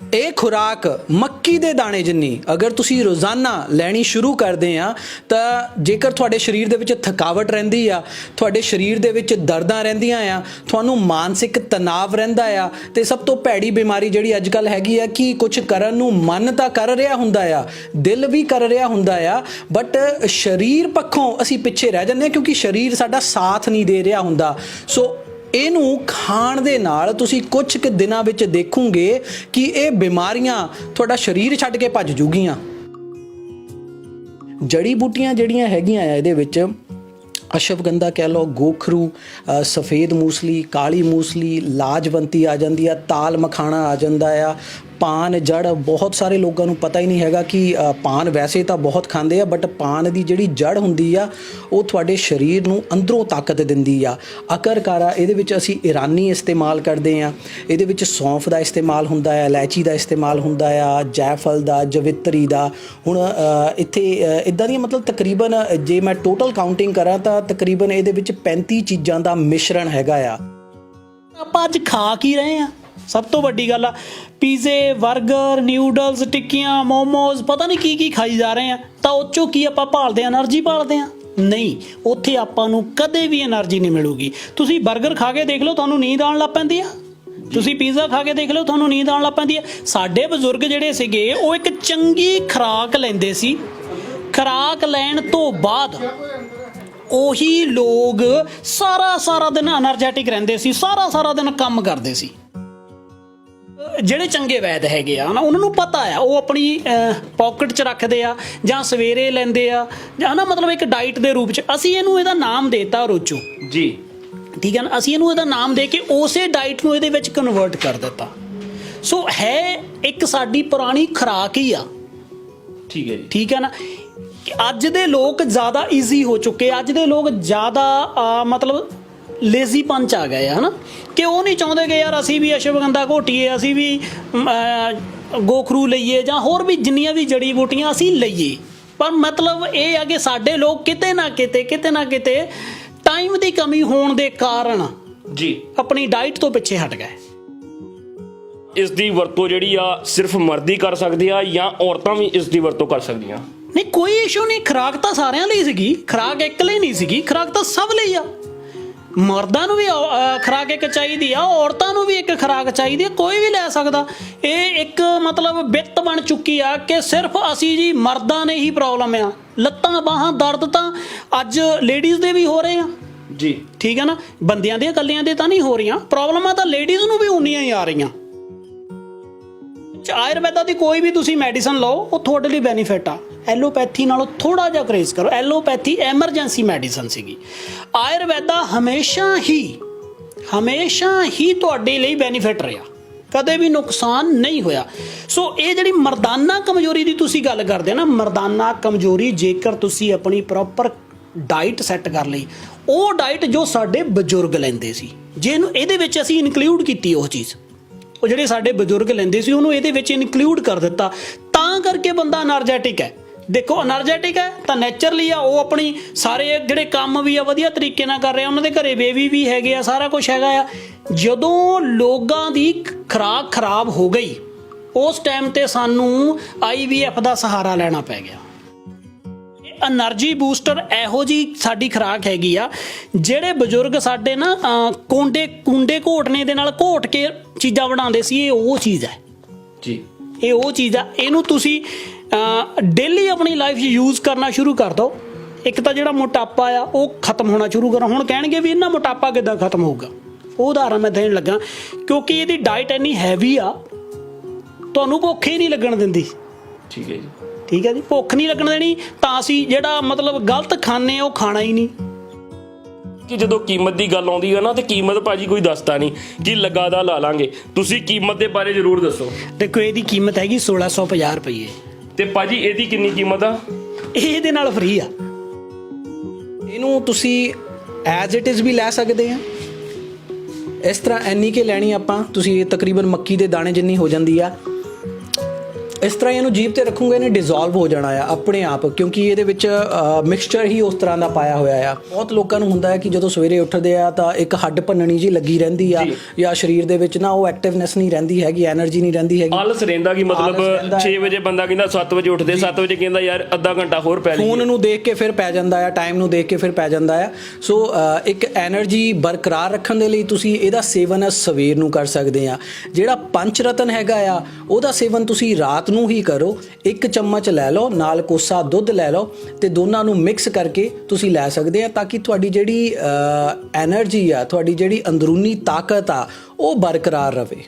ਇਹ ਖੁਰਾਕ ਮੱਕੀ ਦੇ ਦਾਣੇ ਜਿੰਨੀ, ਅਗਰ ਤੁਸੀਂ ਰੋਜ਼ਾਨਾ ਲੈਣੀ ਸ਼ੁਰੂ ਕਰਦੇ ਆ, ਤਾਂ ਜੇਕਰ ਤੁਹਾਡੇ ਸਰੀਰ ਦੇ ਵਿੱਚ ਥਕਾਵਟ ਰਹਿੰਦੀ ਆ, ਤੁਹਾਡੇ ਸਰੀਰ ਦੇ ਵਿੱਚ ਦਰਦਾਂ ਰਹਿੰਦੀਆਂ ਆ, ਤੁਹਾਨੂੰ ਮਾਨਸਿਕ ਤਣਾਅ ਰਹਿੰਦਾ ਆ, ਤੇ ਸਭ ਤੋਂ ਭੈੜੀ ਬਿਮਾਰੀ ਜਿਹੜੀ ਅੱਜ ਕੱਲ ਹੈਗੀ ਆ ਕਿ ਕੁਝ ਕਰਨ ਨੂੰ ਮਨ ਤਾਂ ਕਰ ਰਿਹਾ ਹੁੰਦਾ ਆ, ਦਿਲ ਵੀ ਕਰ ਰਿਹਾ ਹੁੰਦਾ ਆ ਬਟ ਸਰੀਰ ਪੱਖੋਂ ਅਸੀਂ ਪਿੱਛੇ ਰਹਿ ਜਾਂਦੇ ਆ ਕਿਉਂਕਿ ਸਰੀਰ ਸਾਡਾ ਸਾਥ ਨਹੀਂ ਦੇ ਰਿਹਾ ਹੁੰਦਾ। ਸੋ ਇਹਨੂੰ ਖਾਣ ਦੇ ਨਾਲ ਤੁਸੀਂ ਕੁਝ ਕੁ ਦਿਨਾਂ ਵਿੱਚ ਦੇਖੋਗੇ ਕਿ ਇਹ ਬਿਮਾਰੀਆਂ ਤੁਹਾਡਾ ਸਰੀਰ ਛੱਡ ਕੇ ਭੱਜ ਜੂਗੀਆਂ। ਜੜੀ ਬੂਟੀਆਂ ਜਿਹੜੀਆਂ ਹੈਗੀਆਂ ਆ ਇਹਦੇ ਵਿੱਚ ਅਸ਼ਵਗੰਧਾ ਕਹਿ ਲਓ, ਗੋਖਰੂ ਸਫੇਦ ਮੂਸਲੀ, ਕਾਲੀ ਮੂਸਲੀ, ਲਾਜਵੰਤੀ ਆ ਜਾਂਦੀ ਆ, ਤਾਲ ਮਖਾਣਾ ਆ ਜਾਂਦਾ ਆ ਪਾਨ ਜੜ ਬਹੁਤ ਸਾਰੇ ਲੋਕਾਂ ਨੂੰ ਪਤਾ ਹੀ ਨਹੀਂ ਹੈਗਾ ਕਿ ਅ, ਪਾਨ ਵੈਸੇ ਤਾਂ ਬਹੁਤ ਖਾਂਦੇ ਆ ਬਟ ਪਾਨ ਦੀ ਜਿਹੜੀ ਜੜ ਹੁੰਦੀ ਆ ਉਹ ਤੁਹਾਡੇ ਸਰੀਰ ਨੂੰ ਅੰਦਰੋਂ ਤਾਕਤ ਦਿੰਦੀ ਆ। ਅਕਰਕਾਰਾ ਇਹਦੇ ਵਿੱਚ ਅਸੀਂ ਇਰਾਨੀ ਇਸਤੇਮਾਲ ਕਰਦੇ ਆ। ਇਹਦੇ ਵਿੱਚ ਸੌਂਫ ਦਾ ਇਸਤੇਮਾਲ ਹੁੰਦਾ ਆ ਇਲਾਇਚੀ ਦਾ ਇਸਤੇਮਾਲ ਹੁੰਦਾ ਆ ਜੈਫਲ ਦਾ ਜਵਿਤਰੀ ਦਾ। ਹੁਣ ਇੱਥੇ ਇਦਾਂ ਦੀਆਂ ਮਤਲਬ ਤਕਰੀਬਨ ਜੇ ਮੈਂ ਟੋਟਲ ਕਾਊਂਟਿੰਗ ਕਰਾਂ ਤਾਂ ਤਕਰੀਬਨ ਇਹਦੇ ਵਿੱਚ 35 ਚੀਜ਼ਾਂ ਦਾ ਮਿਸ਼ਰਣ ਹੈਗਾ ਆ। ਆਪਾਂ ਅੱਜ ਖਾ ਕੀ ਰਹੇ ਆ? ਸਭ ਤੋਂ ਵੱਡੀ ਗੱਲ ਆ ਪੀਜ਼ੇ 버ਗਰ ਨਿਊਡਲਸ ਟਿੱਕੀਆਂ ਮੋਮੋਜ਼ ਪਤਾ ਨਹੀਂ ਕੀ ਕੀ ਖਾਈ ਜਾ ਰਹੇ ਆ। ਤਾਂ ਉਹ ਚੋਂ ਕੀ ਆਪਾਂ ਭਾਲਦੇ ਆ એનર્ਜੀ ਭਾਲਦੇ ਆ? ਨਹੀਂ ਉੱਥੇ ਆਪਾਂ ਨੂੰ ਕਦੇ ਵੀ એનર્ਜੀ ਨਹੀਂ ਮਿਲੂਗੀ। ਤੁਸੀਂ 버ਗਰ ਖਾ ਕੇ ਦੇਖ ਲਓ ਤੁਹਾਨੂੰ ਨੀਂਦ ਆਉਣ ਲੱਗ ਪੈਂਦੀ ਆ। ਤੁਸੀਂ ਪੀਜ਼ਾ ਖਾ ਕੇ ਦੇਖ ਲਓ ਤੁਹਾਨੂੰ ਨੀਂਦ ਆਉਣ ਲੱਗ ਪੈਂਦੀ ਆ। ਸਾਡੇ ਬਜ਼ੁਰਗ ਜਿਹੜੇ ਸੀਗੇ ਉਹ ਇੱਕ ਚੰਗੀ ਖਰਾਕ ਲੈਂਦੇ ਸੀ। ਖਰਾਕ ਲੈਣ ਤੋਂ ਬਾਅਦ ਉਹੀ ਲੋਕ ਸਾਰਾ ਸਾਰਾ ਦਿਨ એનર્ਜੈਟਿਕ ਰਹਿੰਦੇ ਸੀ ਸਾਰਾ ਸਾਰਾ ਦਿਨ ਕੰਮ ਕਰਦੇ ਸੀ। ਜਿਹੜੇ ਚੰਗੇ ਵੈਦ ਹੈਗੇ ਆ ਨਾ ਉਹਨਾਂ ਨੂੰ ਪਤਾ ਆ ਉਹ ਆਪਣੀ ਪਾਕਟ 'ਚ ਰੱਖਦੇ ਆ ਜਾਂ ਸਵੇਰੇ ਲੈਂਦੇ ਆ ਜਾਂ ਨਾ ਮਤਲਬ ਇੱਕ ਡਾਈਟ ਦੇ ਰੂਪ 'ਚ। ਅਸੀਂ ਇਹਨੂੰ ਇਹਦਾ ਨਾਮ ਦੇਤਾ ਰੋਚੋ। ਜੀ। ਠੀਕ ਹੈ ਨਾ? ਅਸੀਂ ਇਹਨੂੰ ਇਹਦਾ ਨਾਮ ਦੇ ਕੇ ਉਸੇ ਡਾਈਟ ਨੂੰ ਇਹਦੇ ਵਿੱਚ ਕਨਵਰਟ ਕਰ ਦਿੱਤਾ। ਸੋ ਹੈ ਇੱਕ ਸਾਡੀ ਪੁਰਾਣੀ ਖੁਰਾਕ ਹੀ ਆ। ਠੀਕ ਹੈ ਜੀ। ਠੀਕ ਹੈ ਨਾ? ਅੱਜ ਦੇ ਲੋਕ ਜ਼ਿਆਦਾ ਈਜ਼ੀ ਹੋ ਚੁੱਕੇ ਅੱਜ ਦੇ ਲੋਕ ਜ਼ਿਆਦਾ ਮਤਲਬ ਲੇਜ਼ੀ ਪੰਚ ਆ ਗਏ ਆ ਹਨਾ? ਕਿ ਉਹ ਨਹੀਂ ਚਾਹੁੰਦੇ ਕਿ ਯਾਰ ਅਸੀਂ ਵੀ ਅਸ਼ਵਗੰਧਾ ਘੋਟੀਏ ਅਸੀਂ ਵੀ ਗੋਖਰੂ ਲਈਏ ਜਾਂ ਹੋਰ ਵੀ ਜਿੰਨੀਆਂ ਵੀ ਜੜੀ ਬੂਟੀਆਂ ਅਸੀਂ ਲਈਏ। ਪਰ ਮਤਲਬ ਇਹ ਆ ਕਿ ਸਾਡੇ ਲੋਕ ਕਿਤੇ ਨਾ ਕਿਤੇ ਕਿਤੇ ਨਾ ਕਿਤੇ ਟਾਈਮ ਦੀ ਕਮੀ ਹੋਣ ਦੇ ਕਾਰਨ ਜੀ। ਆਪਣੀ ਡਾਈਟ ਤੋਂ ਪਿੱਛੇ ਹਟ ਗਏ। ਇਸ ਦੀ ਵਰਤੋਂ ਜਿਹੜੀ ਆ ਸਿਰਫ ਮਰਦ ਹੀ ਕਰ ਸਕਦੇ ਆ ਜਾਂ ਔਰਤਾਂ ਵੀ ਇਸ ਦੀ ਵਰਤੋਂ ਕਰ ਸਕਦੀਆਂ? ਨਹੀਂ ਕੋਈ ਇਸ਼ੂ ਨਹੀਂ। ਖਰਾਕ ਤਾਂ ਸਾਰਿਆਂ ਲਈ ਸੀਗੀ। ਖਰਾਕ ਇੱਕ ਲਈ ਨਹੀਂ ਸੀਗੀ। ਖਰਾਕ ਤਾਂ ਸਭ ਲਈ ਆ। ਮਰਦਾਂ ਨੂੰ ਵੀ ਅਹ ਖੁਰਾਕ ਇੱਕ ਚਾਹੀਦੀ ਆ ਔਰਤਾਂ ਨੂੰ ਵੀ ਇੱਕ ਖੁਰਾਕ ਚਾਹੀਦੀ ਆ ਕੋਈ ਵੀ ਲੈ ਸਕਦਾ। ਇਹ ਇੱਕ ਮਤਲਬ ਬਿੱਤ ਬਣ ਚੁੱਕੀ ਆ ਕਿ ਸਿਰਫ ਅਸੀਂ ਜੀ ਮਰਦਾਂ ਨੇ ਹੀ ਪ੍ਰੋਬਲਮ ਆ। ਲੱਤਾਂ ਬਾਹਾਂ ਦਰਦ ਤਾਂ ਅੱਜ ਲੇਡੀਜ਼ ਦੇ ਵੀ ਹੋ ਰਹੇ ਆ। ਜੀ। ਠੀਕ ਹੈ ਨਾ? ਬੰਦਿਆਂ ਦੇ ਇਕੱਲਿਆਂ ਦੇ ਤਾਂ ਨਹੀਂ ਹੋ ਰਹੀਆਂ। ਪ੍ਰੋਬਲਮਾਂ ਤਾਂ ਲੇਡੀਜ਼ ਨੂੰ ਵੀ ਉਨੀਆਂ ਹੀ ਆ ਰਹੀਆਂ। ਚ- ਆਯੁਰਵੈਦਾ ਦੀ ਕੋਈ ਵੀ ਤੁਸੀਂ ਮੈਡੀਸਨ ਲਓ, ਉਹ ਤੁਹਾਡੇ ਲਈ ਬੈਨੀਫਿਟ ਆ। ਐਲੋਪੈਥੀ ਨਾਲੋਂ ਥੋੜਾ ਜਿਹਾ ਕਰੇਜ਼ ਕਰੋ। ਐਲੋਪੈਥੀ ਐਮਰਜੈਂਸੀ ਮੈਡੀਸਨ ਸੀਗੀ। ਆਯੁਰਵੈਦਾ ਹਮੇਸ਼ਾ ਹੀ ਹਮੇਸ਼ਾ ਹੀ ਤੁਹਾਡੇ ਲਈ ਬੈਨੀਫਿਟ ਰਿਹਾ। ਕਦੇ ਵੀ ਨੁਕਸਾਨ ਨਹੀਂ ਹੋਇਆ। ਸੋ ਇਹ ਜਿਹੜੀ ਮਰਦਾਨਾ ਕਮਜ਼ੋਰੀ ਦੀ ਤੁਸੀਂ ਗੱਲ ਕਰਦੇ ਹੋ ਨਾ, ਮਰਦਾਨਾ ਕਮਜ਼ੋਰੀ ਜੇਕਰ ਤੁਸੀਂ ਆਪਣੀ ਪ੍ਰੋਪਰ ਡਾਈਟ ਸੈੱਟ ਕਰ ਲਈ, ਉਹ ਡਾਈਟ ਜੋ ਸਾਡੇ ਬਜ਼ੁਰਗ ਲੈਂਦੇ ਸੀ, ਜਿਹਨੂੰ ਇਹਦੇ ਵਿੱਚ ਅਸੀਂ ਇਨਕਲੂਡ ਕੀਤੀ ਉਹ ਚੀਜ਼। ਉਹ ਜਿਹੜੇ ਸਾਡੇ ਬਜ਼ੁਰਗ ਲੈਂਦੇ ਸੀ, ਉਹਨੂੰ ਇਹਦੇ ਵਿੱਚ ਇਨਕਲੂਡ ਕਰ ਦਿੱਤਾ। ਤਾਂ ਕਰਕੇ ਬੰਦਾ એનર્ਜੈਟਿਕ ਹੈ। ਦੇਖੋ એનર્ਜੈਟਿਕ ਹੈ ਤਾਂ ਨੇਚਰਲੀ ਆ, ਉਹ ਆਪਣੀ ਸਾਰੇ ਜਿਹੜੇ ਕੰਮ ਵੀ ਆ, ਵਧੀਆ ਤਰੀਕੇ ਨਾਲ ਕਰ ਰਿਹਾ। ਉਹਨਾਂ ਦੇ ਘਰੇ ਬੇਬੀ ਵੀ ਹੈਗੇ ਆ, ਸਾਰਾ ਕੁਝ ਹੈਗਾ ਆ। ਜਦੋਂ ਲੋਕਾਂ ਦੀ ਖਰਾਕ ਖਰਾਬ ਹੋ ਗਈ, ਉਸ ਟਾਈਮ ਤੇ ਸਾਨੂੰ ਆਈਵੀਐਫ ਦਾ ਸਹਾਰਾ ਲੈਣਾ ਪੈ ਗਿਆ। એનર્ਜੀ ਬੂਸਟਰ ਇਹੋ ਜੀ ਸਾਡੀ ਖੁਰਾਕ ਹੈਗੀ ਆ ਜਿਹੜੇ ਬਜ਼ੁਰਗ ਸਾਡੇ ਨਾ ਕੋਂਡੇ ਕੁੰਡੇ ਘੋਟਨੇ ਦੇ ਨਾਲ ਘੋਟ ਕੇ ਚੀਜ਼ਾਂ ਬਣਾਉਂਦੇ ਸੀ ਇਹ ਉਹ ਚੀਜ਼ ਹੈ। ਜੀ। ਇਹ ਉਹ ਚੀਜ਼ ਆ। ਇਹਨੂੰ ਤੁਸੀਂ ਡੇਲੀ ਆਪਣੀ ਲਾਈਫ 'ਚ ਯੂਜ਼ ਕਰਨਾ ਸ਼ੁਰੂ ਕਰ ਦਿਓ। ਇੱਕ ਤਾਂ ਜਿਹੜਾ ਮੋਟਾਪਾ ਆ ਉਹ ਖਤਮ ਹੋਣਾ ਸ਼ੁਰੂ ਕਰ। ਹੁਣ ਕਹਿਣਗੇ ਵੀ ਇਹਨਾਂ ਮੋਟਾਪਾ ਕਿਦਾਂ ਖਤਮ ਹੋਊਗਾ? ਉਹ ਉਦਾਹਰਨ ਮੈਂ ਦੇਣ ਲੱਗਾ ਕਿਉਂਕਿ ਇਹਦੀ ਡਾਈਟ ਇੰਨੀ ਹੈਵੀ ਆ ਤੁਹਾਨੂੰ ਭੁੱਖ ਹੀ ਨਹੀਂ ਲੱਗਣ ਦਿੰਦੀ। ਠੀਕ ਹੈ ਜੀ। ਠੀਕ ਹੈ ਜੀ? ਭੁੱਖ ਨਹੀਂ ਲੱਗਣ ਦੇਣੀ ਤਾਂ ਅਸੀਂ ਜਿਹੜਾ ਮਤਲਬ ਗਲਤ ਖਾਣੇ ਉਹ ਖਾਣਾ ਹੀ ਨਹੀਂ। ਕਿ ਜਦੋਂ ਕੀਮਤ ਦੀ ਗੱਲ ਆਉਂਦੀ ਹੈ ਨਾ ਤੇ ਕੀਮਤ ਭਾਜੀ ਕੋਈ ਦੱਸਦਾ ਨਹੀਂ। ਕਿ ਲਗਾਦਾ ਲਾ ਲਾਂਗੇ। ਤੁਸੀਂ ਕੀਮਤ ਦੇ ਬਾਰੇ ਜ਼ਰੂਰ ਦੱਸੋ। ਦੇਖੋ ਇਹਦੀ ਕੀਮਤ ਹੈਗੀ 1650 ਰੁਪਏ। ਤੇ ਭਾਜੀ ਇਹਦੀ ਕਿੰਨੀ ਕੀਮਤ ਆ? ਇਹ ਇਹਦੇ ਨਾਲ ਫ੍ਰੀ ਆ। ਇਹਨੂੰ ਤੁਸੀਂ ਐਜ਼ ਇਟ ਇਜ਼ ਵੀ ਲੈ ਸਕਦੇ ਆ। ਇਸ ਤਰ੍ਹਾਂ ਐਨੀ ਕੇ ਲੈਣੀ ਆਪਾਂ ਤੁਸੀਂ ਇਹ ਤਕਰੀਬਨ ਮੱਕੀ ਦੇ ਦਾਣੇ ਜਿੰਨੀ ਹੋ ਜਾਂਦੀ ਆ। ਇਸ ਤਰ੍ਹਾਂ ਇਹਨੂੰ ਜੀਭ ਤੇ ਰੱਖੂਗੇ ਇਹਨੇ ਡਿਸੋਲਵ ਹੋ ਜਾਣਾ ਆ ਆਪਣੇ ਆਪ ਕਿਉਂਕਿ ਇਹਦੇ ਵਿੱਚ ਮਿਕਸਚਰ ਹੀ ਉਸ ਤਰ੍ਹਾਂ ਦਾ ਪਾਇਆ ਹੋਇਆ ਆ। ਬਹੁਤ ਲੋਕਾਂ ਨੂੰ ਹੁੰਦਾ ਹੈ ਕਿ ਜਦੋਂ ਸਵੇਰੇ ਉੱਠਦੇ ਆ ਤਾਂ ਇੱਕ ਹੱਡ ਭੰਨਣੀ ਜੀ ਲੱਗੀ ਰਹਿੰਦੀ ਆ ਜਾਂ। ਸਰੀਰ ਦੇ ਵਿੱਚ ਨਾ ਉਹ ਐਕਟਿਵਨੈਸ ਨਹੀਂ ਰਹਿੰਦੀ ਹੈਗੀ એનર્ਜੀ ਨਹੀਂ ਰਹਿੰਦੀ ਹੈਗੀ। ਆਲਸ ਰਹਿੰਦਾ ਕਿ ਮਤਲਬ 6 ਵਜੇ ਬੰਦਾ ਕਹਿੰਦਾ 7 ਵਜੇ ਉੱਠਦੇ 7 ਵਜੇ ਕਹਿੰਦਾ ਯਾਰ ਅੱਧਾ ਘੰਟਾ ਹੋਰ ਪੈ ਲਈ ਫੋਨ ਨੂੰ ਦੇਖ ਕੇ ਫਿਰ ਪੈ ਜਾਂਦਾ ਆ ਟਾਈਮ ਨੂੰ ਦੇਖ ਕੇ ਫਿਰ ਪੈ ਜਾਂਦਾ ਆ। ਸੋ ਇੱਕ એનર્ਜੀ ਬਰਕਰਾਰ ਰੱਖਣ ਦੇ ਲਈ ਤੁਸੀਂ ਇਹਦਾ ਸੇਵਨ ਸਵੇਰ ਨੂੰ ਕਰ ਸਕਦੇ ਆ। ਜਿਹੜਾ ਪੰਚ ਰਤਨ ਹੈਗਾ ਆ ਉਹਦਾ ਸੇਵਨ ਤੁਸੀਂ ਰਾਤ ਨੂੰ ਹੀ ਕਰੋ। ਇੱਕ ਚਮਚ ਲੈ ਲਓ, ਨਾਲ ਕੋਸਾ ਦੁੱਧ ਲੈ ਲਓ ਤੇ ਦੋਨਾਂ ਨੂੰ ਮਿਕਸ ਕਰਕੇ ਤੁਸੀਂ ਲੈ ਸਕਦੇ ਆ ਤਾਂ ਕਿ ਤੁਹਾਡੀ ਜਿਹੜੀ એનર્ਜੀ ਆ, ਤੁਹਾਡੀ ਜਿਹੜੀ ਅੰਦਰੂਨੀ ਤਾਕਤ ਆ, ਉਹ ਬਰਕਰਾਰ ਰਹੇ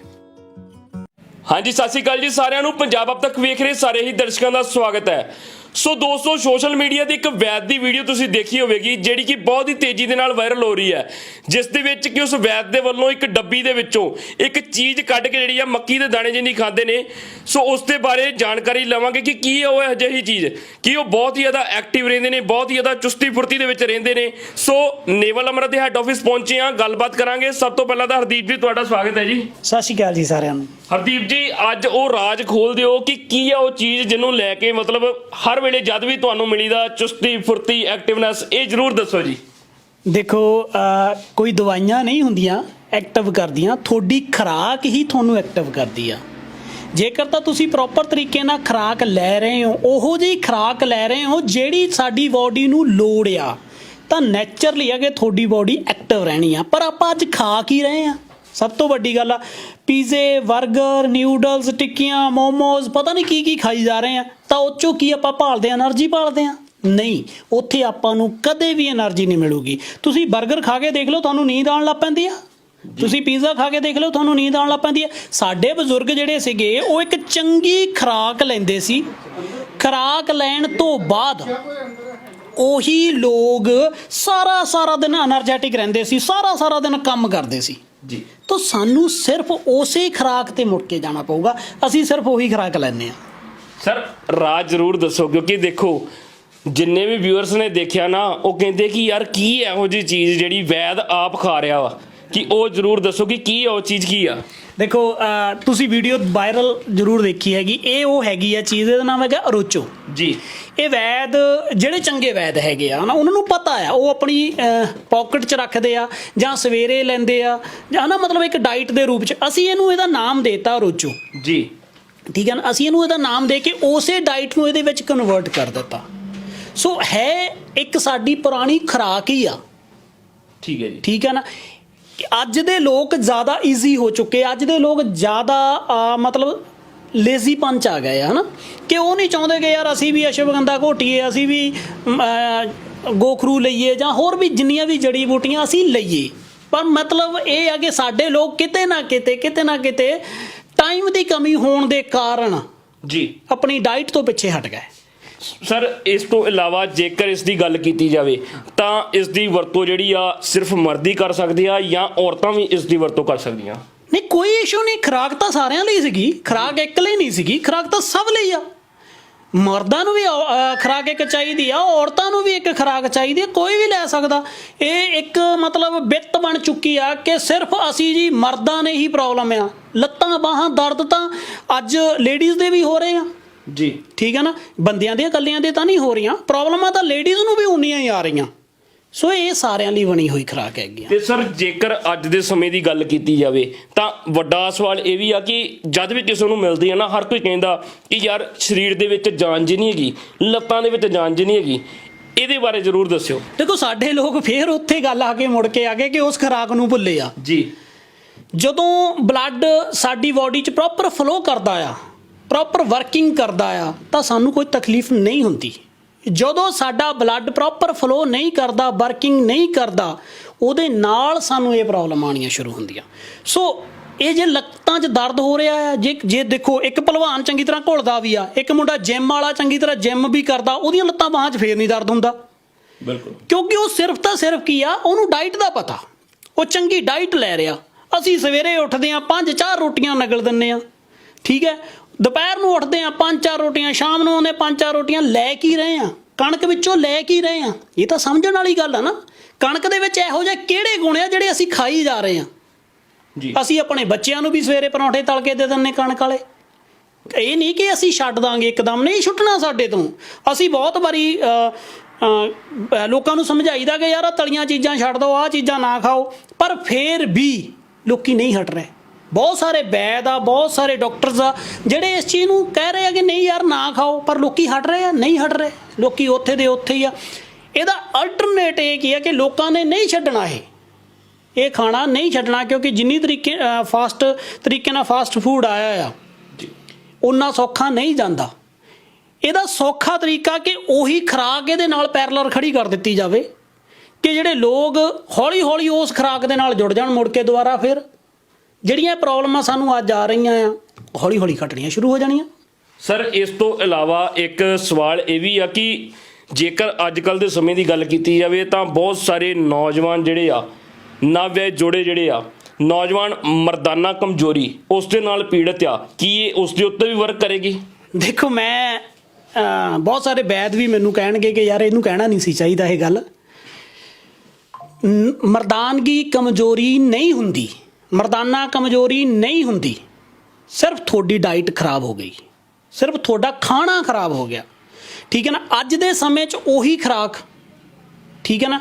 ਹਾਂਜੀ, ਸਤਿ ਸ਼੍ਰੀ ਅਕਾਲ ਜੀ। ਸਾਰਿਆਂ ਨੂੰ ਪੰਜਾਬ ਅਬ ਤੱਕ ਵੇਖ ਰਹੇ ਸਾਰੇ ਹੀ ਦਰਸ਼ਕਾਂ ਦਾ ਸਵਾਗਤ ਹੈ। ਸੋ ਦੋਸਤੋ, ਸੋਸ਼ਲ ਮੀਡੀਆ ਤੇ ਇੱਕ ਵੈਦ ਦੀ ਵੀਡੀਓ ਤੁਸੀਂ ਦੇਖੀ ਹੋਵੇਗੀ, ਜਿਹੜੀ ਕਿ ਬਹੁਤ ਹੀ ਤੇਜ਼ੀ ਦੇ ਨਾਲ ਵਾਇਰਲ ਹੋ ਰਹੀ ਹੈ। ਜਿਸ ਦੇ ਵਿੱਚ ਕਿ ਉਸ ਵੈਦ ਦੇ ਵੱਲੋਂ ਇੱਕ ਡੱਬੀ ਦੇ ਵਿੱਚੋਂ ਇੱਕ ਚੀਜ਼ ਕੱਢ ਕੇ ਜਿਹੜੀ ਆ ਮੱਕੀ ਦੇ ਦਾਣੇ ਜਿੰਨੀ ਖਾਂਦੇ ਨੇ, ਸੋ ਉਸ ਦੇ ਬਾਰੇ ਜਾਣਕਾਰੀ ਲਵਾਂਗੇ ਕਿ ਕੀ ਹੈ ਉਹ ਅਜਿਹੀ ਚੀਜ਼, ਕਿ ਉਹ ਬਹੁਤ ਹੀ ਜ਼ਿਆਦਾ ਐਕਟਿਵ ਰਹਿੰਦੇ ਨੇ, ਬਹੁਤ ਹੀ ਜ਼ਿਆਦਾ ਚੁਸਤੀ ਫੁਰਤੀ ਦੇ ਵਿੱਚ ਰਹਿੰਦੇ ਨੇ। ਸੋ ਨੇਵਲ ਅਮਰਤ ਦੇ ਹੈੱਡ ਆਫਿਸ ਪਹੁੰਚੇ ਆ ਗੱਲਬਾਤ ਕਰਾਂਗੇ। ਸਭ ਤੋਂ ਪਹਿਲਾਂ ਤਾਂ ਹਰਦੀਪ ਜੀ, ਤੁਹਾਡਾ ਸਵਾਗਤ ਹੈ ਜੀ। ਸਤਿ ਸ਼੍ਰੀ ਅਕਾਲ ਜੀ ਸਾਰਿਆਂ ਨੂੰ। ਹਰਦੀਪ ਜੀ, ਅੱਜ ਉਹ ਰਾਜ ਖੋਲ ਦਿਓ ਕਿ ਕੀ ਆ ਉਹ ਚੀਜ਼ ਜਿਹਨੂੰ ਲੈ ਕੇ ਮਤਲਬ ਹਰ ਵੇਲੇ ਜਦ ਵੀ ਤੁਹਾਨੂੰ ਮਿਲੀਦਾ ਚੁਸਤੀ, ਫੁਰਤੀ ਐਕਟਿਵਨੈਸ ਇਹ ਜਰੂਰ ਦੱਸੋ ਜੀ। ਦੇਖੋ ਕੋਈ ਦਵਾਈਆਂ ਨਹੀਂ ਹੁੰਦੀਆਂ ਐਕਟਿਵ ਕਰਦੀਆਂ, ਤੁਹਾਡੀ ਖੁਰਾਕ ਹੀ ਤੁਹਾਨੂੰ ਐਕਟਿਵ ਕਰਦੀ ਆ। ਜੇਕਰ ਤਾਂ ਤੁਸੀਂ ਪ੍ਰੋਪਰ ਤਰੀਕੇ ਨਾਲ ਖੁਰਾਕ ਲੈ ਰਹੇ ਹੋ, ਉਹੋ ਜਿਹੀ ਖੁਰਾਕ ਲੈ ਰਹੇ ਹੋ ਜਿਹੜੀ ਸਾਡੀ ਬਾਡੀ ਨੂੰ ਲੋੜ ਆ। ਤਾਂ ਨੇਚਰਲੀ ਹੈਗੇ ਤੁਹਾਡੀ ਬਾਡੀ ਐਕਟਿਵ ਰਹਿਣੀ ਆ, ਪਰ ਆਪਾਂ ਅੱਜ ਖਾ ਕੀ ਰਹੇ ਆ? ਸਭ ਤੋਂ ਵੱਡੀ ਗੱਲ ਆ ਪੀਜ਼ੇ 버ਗਰ ਨਿਊਡਲਸ ਟਿੱਕੀਆਂ ਮੋਮੋਸ ਪਤਾ ਨਹੀਂ ਕੀ ਕੀ ਖਾਈ ਜਾ ਰਹੇ ਆ। ਤਾਂ ਉਹ ਚੋਂ ਕੀ ਆਪਾਂ ਭਾਲਦੇ ਆ એનર્ਜੀ ਭਾਲਦੇ ਆ? ਨਹੀਂ ਉੱਥੇ ਆਪਾਂ ਨੂੰ ਕਦੇ ਵੀ એનર્ਜੀ ਨਹੀਂ ਮਿਲੂਗੀ। ਤੁਸੀਂ 버ਗਰ ਖਾ ਕੇ ਦੇਖ ਲਓ ਤੁਹਾਨੂੰ ਨੀਂਦ ਆਉਣ ਲੱਗ ਪੈਂਦੀ ਆ। ਤੁਸੀਂ ਪੀਜ਼ਾ ਖਾ ਕੇ ਦੇਖ ਲਓ ਤੁਹਾਨੂੰ ਨੀਂਦ ਆਉਣ ਲੱਗ ਪੈਂਦੀ ਆ। ਸਾਡੇ ਬਜ਼ੁਰਗ ਜਿਹੜੇ ਸੀਗੇ ਉਹ ਇੱਕ ਚੰਗੀ ਖਰਾਕ ਲੈਂਦੇ ਸੀ। ਖਰਾਕ ਲੈਣ ਤੋਂ ਬਾਅਦ ਉਹੀ ਲੋਕ ਸਾਰਾ ਸਾਰਾ ਦਿਨ એનર્ਜੈਟਿਕ ਰਹਿੰਦੇ ਸੀ ਸਾਰਾ ਸਾਰਾ ਦਿਨ ਕੰਮ ਕਰਦੇ ਸੀ। ਜੀ। ਤਾਂ ਸਾਨੂੰ ਸਿਰਫ ਉਸੇ ਖਰਾਕ ਤੇ ਮੁੜ ਕੇ ਜਾਣਾ ਪਊਗਾ ਅਸੀਂ ਸਿਰਫ ਉਹੀ ਖਰਾਕ ਲੈਣੇ ਆ ਸਰ ਰਾਜ ਜ਼ਰੂਰ ਦੱਸੋ ਕਿਉਂਕਿ ਦੇਖੋ ਜਿੰਨੇ ਵੀ ਵਿਊਅਰਸ ਨੇ ਦੇਖਿਆ ਨਾ ਉਹ ਕਹਿੰਦੇ ਕਿ ਯਾਰ ਕੀ ਇਹੋ ਜੀ ਚੀਜ਼ ਜਿਹੜੀ ਵੈਦ ਆਪ ਖਾ ਰਿਹਾ ਵਾ ਕਿ ਉਹ ਜ਼ਰੂਰ ਦੱਸੋ ਕਿ ਕੀ ਉਹ ਚੀਜ਼ ਕੀ ਆ? ਦੇਖੋ ਤੁਸੀਂ ਵੀਡੀਓ ਵਾਇਰਲ ਜ਼ਰੂਰ ਦੇਖੀ ਹੈਗੀ। ਇਹ ਉਹ ਹੈਗੀ ਆ ਚੀਜ਼ ਇਹਦਾ ਨਾਮ ਹੈਗਾ ਅਰੋਚੋ। ਜੀ। ਇਹ ਵੈਦ ਜਿਹੜੇ ਚੰਗੇ ਵੈਦ ਹੈਗੇ ਆ ਨਾ ਉਹਨਾਂ ਨੂੰ ਪਤਾ ਆ ਉਹ ਆਪਣੀ ਪਾਕਟ 'ਚ ਰੱਖਦੇ ਆ ਜਾਂ ਸਵੇਰੇ ਲੈਂਦੇ ਆ ਜਾਂ ਨਾ ਮਤਲਬ ਇੱਕ ਡਾਈਟ ਦੇ ਰੂਪ 'ਚ। ਅਸੀਂ ਇਹਨੂੰ ਇਹਦਾ ਨਾਮ ਦੇਤਾ ਅਰੋਚੋ। ਜੀ। ਠੀਕ ਹੈ ਨਾ? ਅਸੀਂ ਇਹਨੂੰ ਇਹਦਾ ਨਾਮ ਦੇ ਕੇ ਉਸੇ ਡਾਈਟ ਨੂੰ ਇਹਦੇ ਵਿੱਚ ਕਨਵਰਟ ਕਰ ਦਿੱਤਾ। ਸੋ ਹੈ ਇੱਕ ਸਾਡੀ ਪੁਰਾਣੀ ਖੁਰਾਕ ਹੀ ਆ। ਠੀਕ ਹੈ ਜੀ। ਠੀਕ ਹੈ ਨਾ? ਅੱਜ ਦੇ ਲੋਕ ਜ਼ਿਆਦਾ ਈਜ਼ੀ ਹੋ ਚੁੱਕੇ ਅੱਜ ਦੇ ਲੋਕ ਜ਼ਿਆਦਾ ਮਤਲਬ ਲੇਜ਼ੀ ਪੰਚ ਆ ਗਏ ਹਨਾ? ਕਿ ਉਹ ਨਹੀਂ ਚਾਹੁੰਦੇ ਕਿ ਯਾਰ ਅਸੀਂ ਵੀ ਅਸ਼ਵਗੰਧਾ ਘੋਟੀਏ ਅਸੀਂ ਵੀ ਗੋਖਰੂ ਲਈਏ ਜਾਂ ਹੋਰ ਵੀ ਜਿੰਨੀਆਂ ਵੀ ਜੜੀ ਬੂਟੀਆਂ ਅਸੀਂ ਲਈਏ। ਪਰ ਮਤਲਬ ਇਹ ਆ ਕਿ ਸਾਡੇ ਲੋਕ ਕਿਤੇ ਨਾ ਕਿਤੇ ਕਿਤੇ ਨਾ ਕਿਤੇ ਟਾਈਮ ਦੀ ਕਮੀ ਹੋਣ ਦੇ ਕਾਰਨ ਜੀ। ਆਪਣੀ ਡਾਈਟ ਤੋਂ ਪਿੱਛੇ ਹਟ ਗਏ। ਸਰ, ਇਸ ਤੋਂ ਇਲਾਵਾ ਜੇਕਰ ਇਸ ਦੀ ਗੱਲ ਕੀਤੀ ਜਾਵੇ, ਤਾਂ ਇਸ ਦੀ ਵਰਤੋਂ ਜਿਹੜੀ ਆ ਸਿਰਫ ਮਰਦੀ ਕਰ ਸਕਦੇ ਆ ਜਾਂ ਔਰਤਾਂ ਵੀ ਇਸ ਦੀ ਵਰਤੋਂ ਕਰ ਸਕਦੀਆਂ? ਨਹੀਂ, ਕੋਈ ਇਸ਼ੂ ਨਹੀਂ। ਖੁਰਾਕ ਤਾਂ ਸਾਰਿਆਂ ਲਈ ਸੀਗੀ। ਖੁਰਾਕ ਇੱਕ ਲਈ ਨਹੀਂ ਸੀਗੀ। ਖੁਰਾਕ ਤਾਂ ਸਭ ਲਈ ਆ। ਮਰਦਾਂ ਨੂੰ ਵੀ ਔ- ਖੁਰਾਕ ਇੱਕ ਚਾਹੀਦੀ ਆ, ਔਰਤਾਂ ਨੂੰ ਵੀ ਇੱਕ ਖੁਰਾਕ ਚਾਹੀਦੀ ਆ, ਕੋਈ ਵੀ ਲੈ ਸਕਦਾ। ਇਹ ਇੱਕ ਮਤਲਬ ਬਿੱਤ ਬਣ ਚੁੱਕੀ ਆ ਕਿ ਸਿਰਫ ਅਸੀਂ ਜੀ ਮਰਦਾਂ ਨੇ ਹੀ ਪ੍ਰੋਬਲਮ ਆ। ਲੱਤਾਂ, ਬਾਹਾਂ, ਦਰਦ ਤਾਂ ਅੱਜ ਲੇਡੀਜ਼ ਦੇ ਵੀ ਹੋ ਰਹੇ ਆ। ਜੀ। ਠੀਕ ਹੈ ਨਾ? ਬੰਦਿਆਂ ਦੀਆਂ ਇਕੱਲਿਆਂ ਦੇ ਤਾਂ ਨਹੀਂ ਹੋ ਰਹੀਆਂ। ਪ੍ਰੋਬਲਮਾਂ ਤਾਂ ਲੇਡੀਜ਼ ਨੂੰ ਵੀ ਉਨੀਆਂ ਹੀ ਆ ਰਹੀਆਂ। ਸੋ ਇਹ ਸਾਰਿਆਂ ਲਈ ਬਣੀ ਹੋਈ ਖੁਰਾਕ ਹੈਗੀ ਆ। ਤੇ ਸਰ ਜੇਕਰ ਅੱਜ ਦੇ ਸਮੇਂ ਦੀ ਗੱਲ ਕੀਤੀ ਜਾਵੇ ਤਾਂ ਵੱਡਾ ਸਵਾਲ ਇਹ ਵੀ ਆ ਕਿ ਜਦ ਵੀ ਕਿਸੇ ਨੂੰ ਮਿਲਦੀ ਹੈ ਨਾ ਹਰ ਕੋਈ ਕਹਿੰਦਾ ਕਿ ਯਾਰ ਸਰੀਰ ਦੇ ਵਿੱਚ ਜਾਨ ਜੀ ਨਹੀਂ ਹੈਗੀ ਲੱਤਾਂ ਦੇ ਵਿੱਚ ਜਾਨ ਜੀ ਨਹੀਂ ਹੈਗੀ ਇਹਦੇ ਬਾਰੇ ਜ਼ਰੂਰ ਦੱਸਿਓ। ਦੇਖੋ ਸਾਡੇ ਲੋਕ ਫੇਰ ਉੱਥੇ ਗੱਲ ਆ ਕੇ ਮੁੜ ਕੇ ਆ ਗਏ ਕਿ ਉਸ ਖੁਰਾਕ ਨੂੰ ਭੁੱਲੇ ਆ। ਜੀ। ਜਦੋਂ ਬਲੱਡ ਸਾਡੀ ਬਾਡੀ 'ਚ ਪ੍ਰੋਪਰ ਫਲੋ ਕਰਦਾ ਆ ਪ੍ਰੋਪਰ ਵਰਕਿੰਗ ਕਰਦਾ ਆ ਤਾਂ ਸਾਨੂੰ ਕੋਈ ਤਕਲੀਫ ਨਹੀਂ ਹੁੰਦੀ। ਜਦੋਂ ਸਾਡਾ ਬਲੱਡ ਪ੍ਰੋਪਰ ਫਲੋ ਨਹੀਂ ਕਰਦਾ ਵਰਕਿੰਗ ਨਹੀਂ ਕਰਦਾ ਉਹਦੇ ਨਾਲ ਸਾਨੂੰ ਇਹ ਪ੍ਰੋਬਲਮ ਆਉਣੀਆਂ ਸ਼ੁਰੂ ਹੁੰਦੀਆਂ। ਸੋ ਇਹ ਜੇ ਲੱਤਾਂ 'ਚ ਦਰਦ ਹੋ ਰਿਹਾ ਆ ਜੇ ਜੇ ਦੇਖੋ ਇੱਕ ਪਹਿਲਵਾਨ ਚੰਗੀ ਤਰ੍ਹਾਂ ਘੁਲਦਾ ਵੀ ਆ ਇੱਕ ਮੁੰਡਾ ਜਿਮ ਵਾਲਾ ਚੰਗੀ ਤਰ੍ਹਾਂ ਜਿਮ ਵੀ ਕਰਦਾ ਉਹਦੀਆਂ ਲੱਤਾਂ ਬਾਹਾਂ 'ਚ ਫੇਰ ਨਹੀਂ ਦਰਦ ਹੁੰਦਾ। ਬਿਲਕੁਲ। ਕਿਉਂਕਿ ਉਹ ਸਿਰਫ ਤਾਂ ਸਿਰਫ ਕੀ ਆ ਉਹਨੂੰ ਡਾਈਟ ਦਾ ਪਤਾ। ਉਹ ਚੰਗੀ ਡਾਈਟ ਲੈ ਰਿਹਾ। ਅਸੀਂ ਸਵੇਰੇ ਉੱਠਦੇ ਆ ਪੰਜ ਚਾਰ ਰੋਟੀਆਂ ਨਗਲ ਦਿੰਨੇ ਆ ਠੀਕ ਹੈ? ਦੁਪਹਿਰ ਨੂੰ ਉੱਠਦੇ ਆ ਪੰਜ ਚਾਰ ਰੋਟੀਆਂ ਸ਼ਾਮ ਨੂੰ ਆਉਂਦੇ ਪੰਜ ਚਾਰ ਰੋਟੀਆਂ ਲੈ ਕੀ ਰਹੇ ਆ ਕਣਕ ਵਿੱਚੋਂ ਲੈ ਕੀ ਰਹੇ ਆ ਇਹ ਤਾਂ ਸਮਝਣ ਵਾਲੀ ਗੱਲ ਆ ਨਾ। ਕਣਕ ਦੇ ਵਿੱਚ ਇਹੋ ਜਿਹੇ ਕਿਹੜੇ ਗੁਣ ਆ ਜਿਹੜੇ ਅਸੀਂ ਖਾਈ ਜਾ ਰਹੇ ਆ ਜੀ। ਅਸੀਂ ਆਪਣੇ ਬੱਚਿਆਂ ਨੂੰ ਵੀ ਸਵੇਰੇ ਪਰੌਂਠੇ ਤਲ ਕੇ ਦੇ ਦਿੰਨੇ ਕਣਕ ਵਾਲੇ। ਇਹ ਨਹੀਂ ਕਿ ਅਸੀਂ ਛੱਡ ਦਾਂਗੇ ਇੱਕਦਮ ਨਹੀਂ ਛੁੱਟਣਾ ਸਾਡੇ ਤੋਂ। ਅਸੀਂ ਬਹੁਤ ਵਾਰੀ ਲੋਕਾਂ ਨੂੰ ਸਮਝਾਈਦਾ ਕਿ ਯਾਰ ਆਹ ਤਲੀਆਂ ਚੀਜ਼ਾਂ ਛੱਡ ਦਿਓ ਆਹ ਚੀਜ਼ਾਂ ਨਾ ਖਾਓ ਪਰ ਫੇਰ ਵੀ ਲੋਕੀ ਨਹੀਂ ਹਟ ਰਹੇ। ਬਹੁਤ ਸਾਰੇ ਵੈਦ ਆ ਬਹੁਤ ਸਾਰੇ ਡਾਕਟਰਸ ਆ ਜਿਹੜੇ ਇਸ ਚੀਜ਼ ਨੂੰ ਕਹਿ ਰਹੇ ਆ ਕਿ ਨਹੀਂ ਯਾਰ ਨਾ ਖਾਓ ਪਰ ਲੋਕੀ ਹਟ ਰਹੇ ਆ ਨਹੀਂ ਹਟ ਰਹੇ। ਲੋਕੀ ਉੱਥੇ ਦੇ ਉੱਥੇ ਹੀ ਆ। ਇਹਦਾ ਅਲਟਰਨੇਟ ਇਹ ਕੀ ਹੈ ਕਿ ਲੋਕਾਂ ਨੇ ਨਹੀਂ ਛੱਡਣਾ ਇਹ। ਇਹ ਖਾਣਾ ਨਹੀਂ ਛੱਡਣਾ ਕਿਉਂਕਿ ਜਿੰਨੀ ਤਰੀਕੇ ਫਾਸਟ ਤਰੀਕੇ ਨਾਲ ਫਾਸਟ ਫੂਡ ਆਇਆ ਆ ਉਨਾ ਸੌਖਾ ਨਹੀਂ ਜਾਂਦਾ। ਇਹਦਾ ਸੌਖਾ ਤਰੀਕਾ ਕਿ ਉਹੀ ਖਰਾਕ ਇਹਦੇ ਨਾਲ ਪੈਰਲਰ ਖੜੀ ਕਰ ਦਿੱਤੀ ਜਾਵੇ ਕਿ ਜਿਹੜੇ ਲੋਕ ਹੌਲੀ ਹੌਲੀ ਉਸ ਖਰਾਕ ਦੇ ਨਾਲ ਜੁੜ ਜਾਣ ਮੁੜ ਕੇ ਦੁਬਾਰਾ ਫਿਰ ਜਿਹੜੀਆਂ ਪ੍ਰੋਬਲਮਾਂ ਸਾਨੂੰ ਅੱਜ ਆ ਰਹੀਆਂ ਆ ਹੌਲੀ ਹੌਲੀ ਘਟਣੀਆਂ ਸ਼ੁਰੂ ਹੋ ਜਾਣੀਆਂ। ਸਰ ਇਸ ਤੋਂ ਇਲਾਵਾ ਇੱਕ ਸਵਾਲ ਇਹ ਵੀ ਆ ਕਿ ਜੇਕਰ ਅੱਜ ਕੱਲ ਦੇ ਸਮੇਂ ਦੀ ਗੱਲ ਕੀਤੀ ਜਾਵੇ ਤਾਂ ਬਹੁਤ ਸਾਰੇ ਨੌਜਵਾਨ ਜਿਹੜੇ ਆ ਨਵ ਜੋੜੇ ਜਿਹੜੇ ਆ ਨੌਜਵਾਨ ਮਰਦਾਨਾ ਕਮਜ਼ੋਰੀ ਉਸ ਦੇ ਨਾਲ ਪੀੜਤ ਆ। ਕੀ ਇਹ ਉਸ ਦੇ ਉੱਤੇ ਵੀ ਵਰਕ ਕਰੇਗੀ? ਦੇਖੋ ਮੈਂ ਬਹੁਤ ਸਾਰੇ ਵੈਦ ਵੀ ਮੈਨੂੰ ਕਹਿਣਗੇ ਕਿ ਯਾਰ ਇਹਨੂੰ ਕਹਿਣਾ ਨਹੀਂ ਸੀ ਚਾਹੀਦਾ ਇਹ ਗੱਲ। ਮਰਦਾਨਗੀ ਕਮਜ਼ੋਰੀ ਨਹੀਂ ਹੁੰਦੀ। ਮਰਦਾਨਾ ਕਮਜ਼ੋਰੀ ਨਹੀਂ ਹੁੰਦੀ। ਸਿਰਫ ਤੁਹਾਡੀ ਡਾਈਟ ਖਰਾਬ ਹੋ ਗਈ। ਸਿਰਫ ਤੁਹਾਡਾ ਖਾਣਾ ਖਰਾਬ ਹੋ ਗਿਆ। ਠੀਕ ਹੈ ਨਾ? ਅੱਜ ਦੇ ਸਮੇਂ 'ਚ ਉਹੀ ਖਰਾਕ। ਠੀਕ ਹੈ ਨਾ?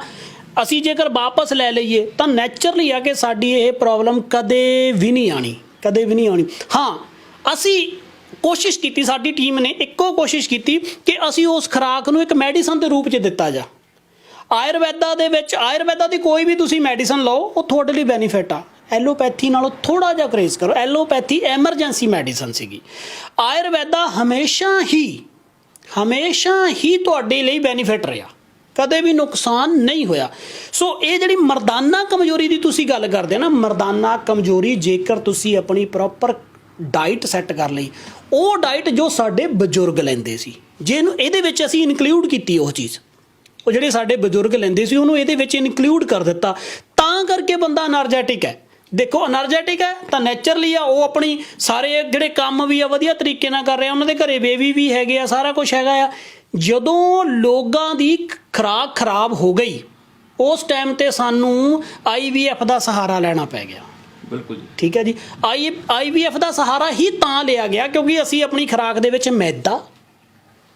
ਅਸੀਂ ਜੇਕਰ ਵਾਪਸ ਲੈ ਲਈਏ, ਤਾਂ ਨੇਚਰਲੀ ਆ ਕਿ ਸਾਡੀ ਇਹ ਪ੍ਰੋਬਲਮ ਕਦੇ ਵੀ ਨਹੀਂ ਆਣੀ ਕਦੇ ਵੀ ਨਹੀਂ ਆਣੀ ਹਾਂ, ਅਸੀਂ ਕੋਸ਼ਿਸ਼ ਕੀਤੀ, ਸਾਡੀ ਟੀਮ ਨੇ ਇੱਕੋ ਕੋਸ਼ਿਸ਼ ਕੀਤੀ ਕਿ ਅਸੀਂ ਉਸ ਖੁਰਾਕ ਨੂੰ ਇੱਕ ਮੈਡੀਸਨ ਦੇ ਰੂਪ 'ਚ ਦਿੱਤਾ ਜਾ। ਆਯੁਰਵੈਦਾ ਦੇ ਵਿੱਚ, ਆਯੁਰਵੈਦਾ ਦੀ ਕੋਈ ਵੀ ਤੁਸੀਂ ਮੈਡੀਸਨ ਲਓ, ਉਹ ਤੁਹਾਡੇ ਲਈ ਬੈਨੀਫਿਟ ਆ। ਐਲੋਪੈਥੀ ਨਾਲੋਂ ਥੋੜਾ ਜਿਹਾ ਕਰੇਜ਼ ਕਰੋ। ਐਲੋਪੈਥੀ ਐਮਰਜੈਂਸੀ ਮੈਡੀਸਨ ਸੀਗੀ। ਆਯੁਰਵੈਦਾ ਹਮੇਸ਼ਾ ਹੀ ਹਮੇਸ਼ਾ ਹੀ ਤੁਹਾਡੇ ਲਈ ਬੈਨੀਫਿਟ ਰਿਹਾ। ਕਦੇ ਵੀ ਨੁਕਸਾਨ ਨਹੀਂ ਹੋਇਆ। ਸੋ ਇਹ ਜਿਹੜੀ ਮਰਦਾਨਾ ਕਮਜ਼ੋਰੀ ਦੀ ਤੁਸੀਂ ਗੱਲ ਕਰਦੇ ਹੋ ਨਾ, ਮਰਦਾਨਾ ਕਮਜ਼ੋਰੀ ਜੇਕਰ ਤੁਸੀਂ ਆਪਣੀ ਪ੍ਰੋਪਰ ਡਾਈਟ ਸੈੱਟ ਕਰ ਲਈ, ਉਹ ਡਾਈਟ ਜੋ ਸਾਡੇ ਬਜ਼ੁਰਗ ਲੈਂਦੇ ਸੀ, ਜਿਹਨੂੰ ਇਹਦੇ ਵਿੱਚ ਅਸੀਂ ਇਨਕਲੂਡ ਕੀਤੀ ਉਹ ਚੀਜ਼। ਉਹ ਜਿਹੜੇ ਸਾਡੇ ਬਜ਼ੁਰਗ ਲੈਂਦੇ ਸੀ, ਉਹਨੂੰ ਇਹਦੇ ਵਿੱਚ ਇਨਕਲੂਡ ਕਰ ਦਿੱਤਾ। ਤਾਂ ਕਰਕੇ ਬੰਦਾ ਐਨਰਜੈਟਿਕ ਹੈ। ਦੇਖੋ એનર્ਜੈਟਿਕ ਹੈ ਤਾਂ ਨੇਚਰਲੀ ਆ ਉਹ ਆਪਣੀ ਸਾਰੇ ਜਿਹੜੇ ਕੰਮ ਵੀ ਆ ਵਧੀਆ ਤਰੀਕੇ ਨਾਲ ਕਰ ਰਿਹਾ ਉਹਨਾਂ ਦੇ ਘਰੇ ਬੇਬੀ ਵੀ ਹੈਗੇ ਆ ਸਾਰਾ ਕੁਝ ਹੈਗਾ ਆ। ਜਦੋਂ ਲੋਕਾਂ ਦੀ ਖਰਾਕ ਖਰਾਬ ਹੋ ਗਈ ਉਸ ਟਾਈਮ ਤੇ ਸਾਨੂੰ ਆਈਵੀਐਫ ਦਾ ਸਹਾਰਾ ਲੈਣਾ ਪੈ ਗਿਆ। ਬਿਲਕੁਲ ਠੀਕ ਹੈ ਜੀ? ਆਈ ਆਈਵੀਐਫ ਦਾ ਸਹਾਰਾ ਹੀ ਤਾਂ ਲਿਆ ਗਿਆ ਕਿਉਂਕਿ ਅਸੀਂ ਆਪਣੀ ਖਰਾਕ ਦੇ ਵਿੱਚ ਮੈਦਾ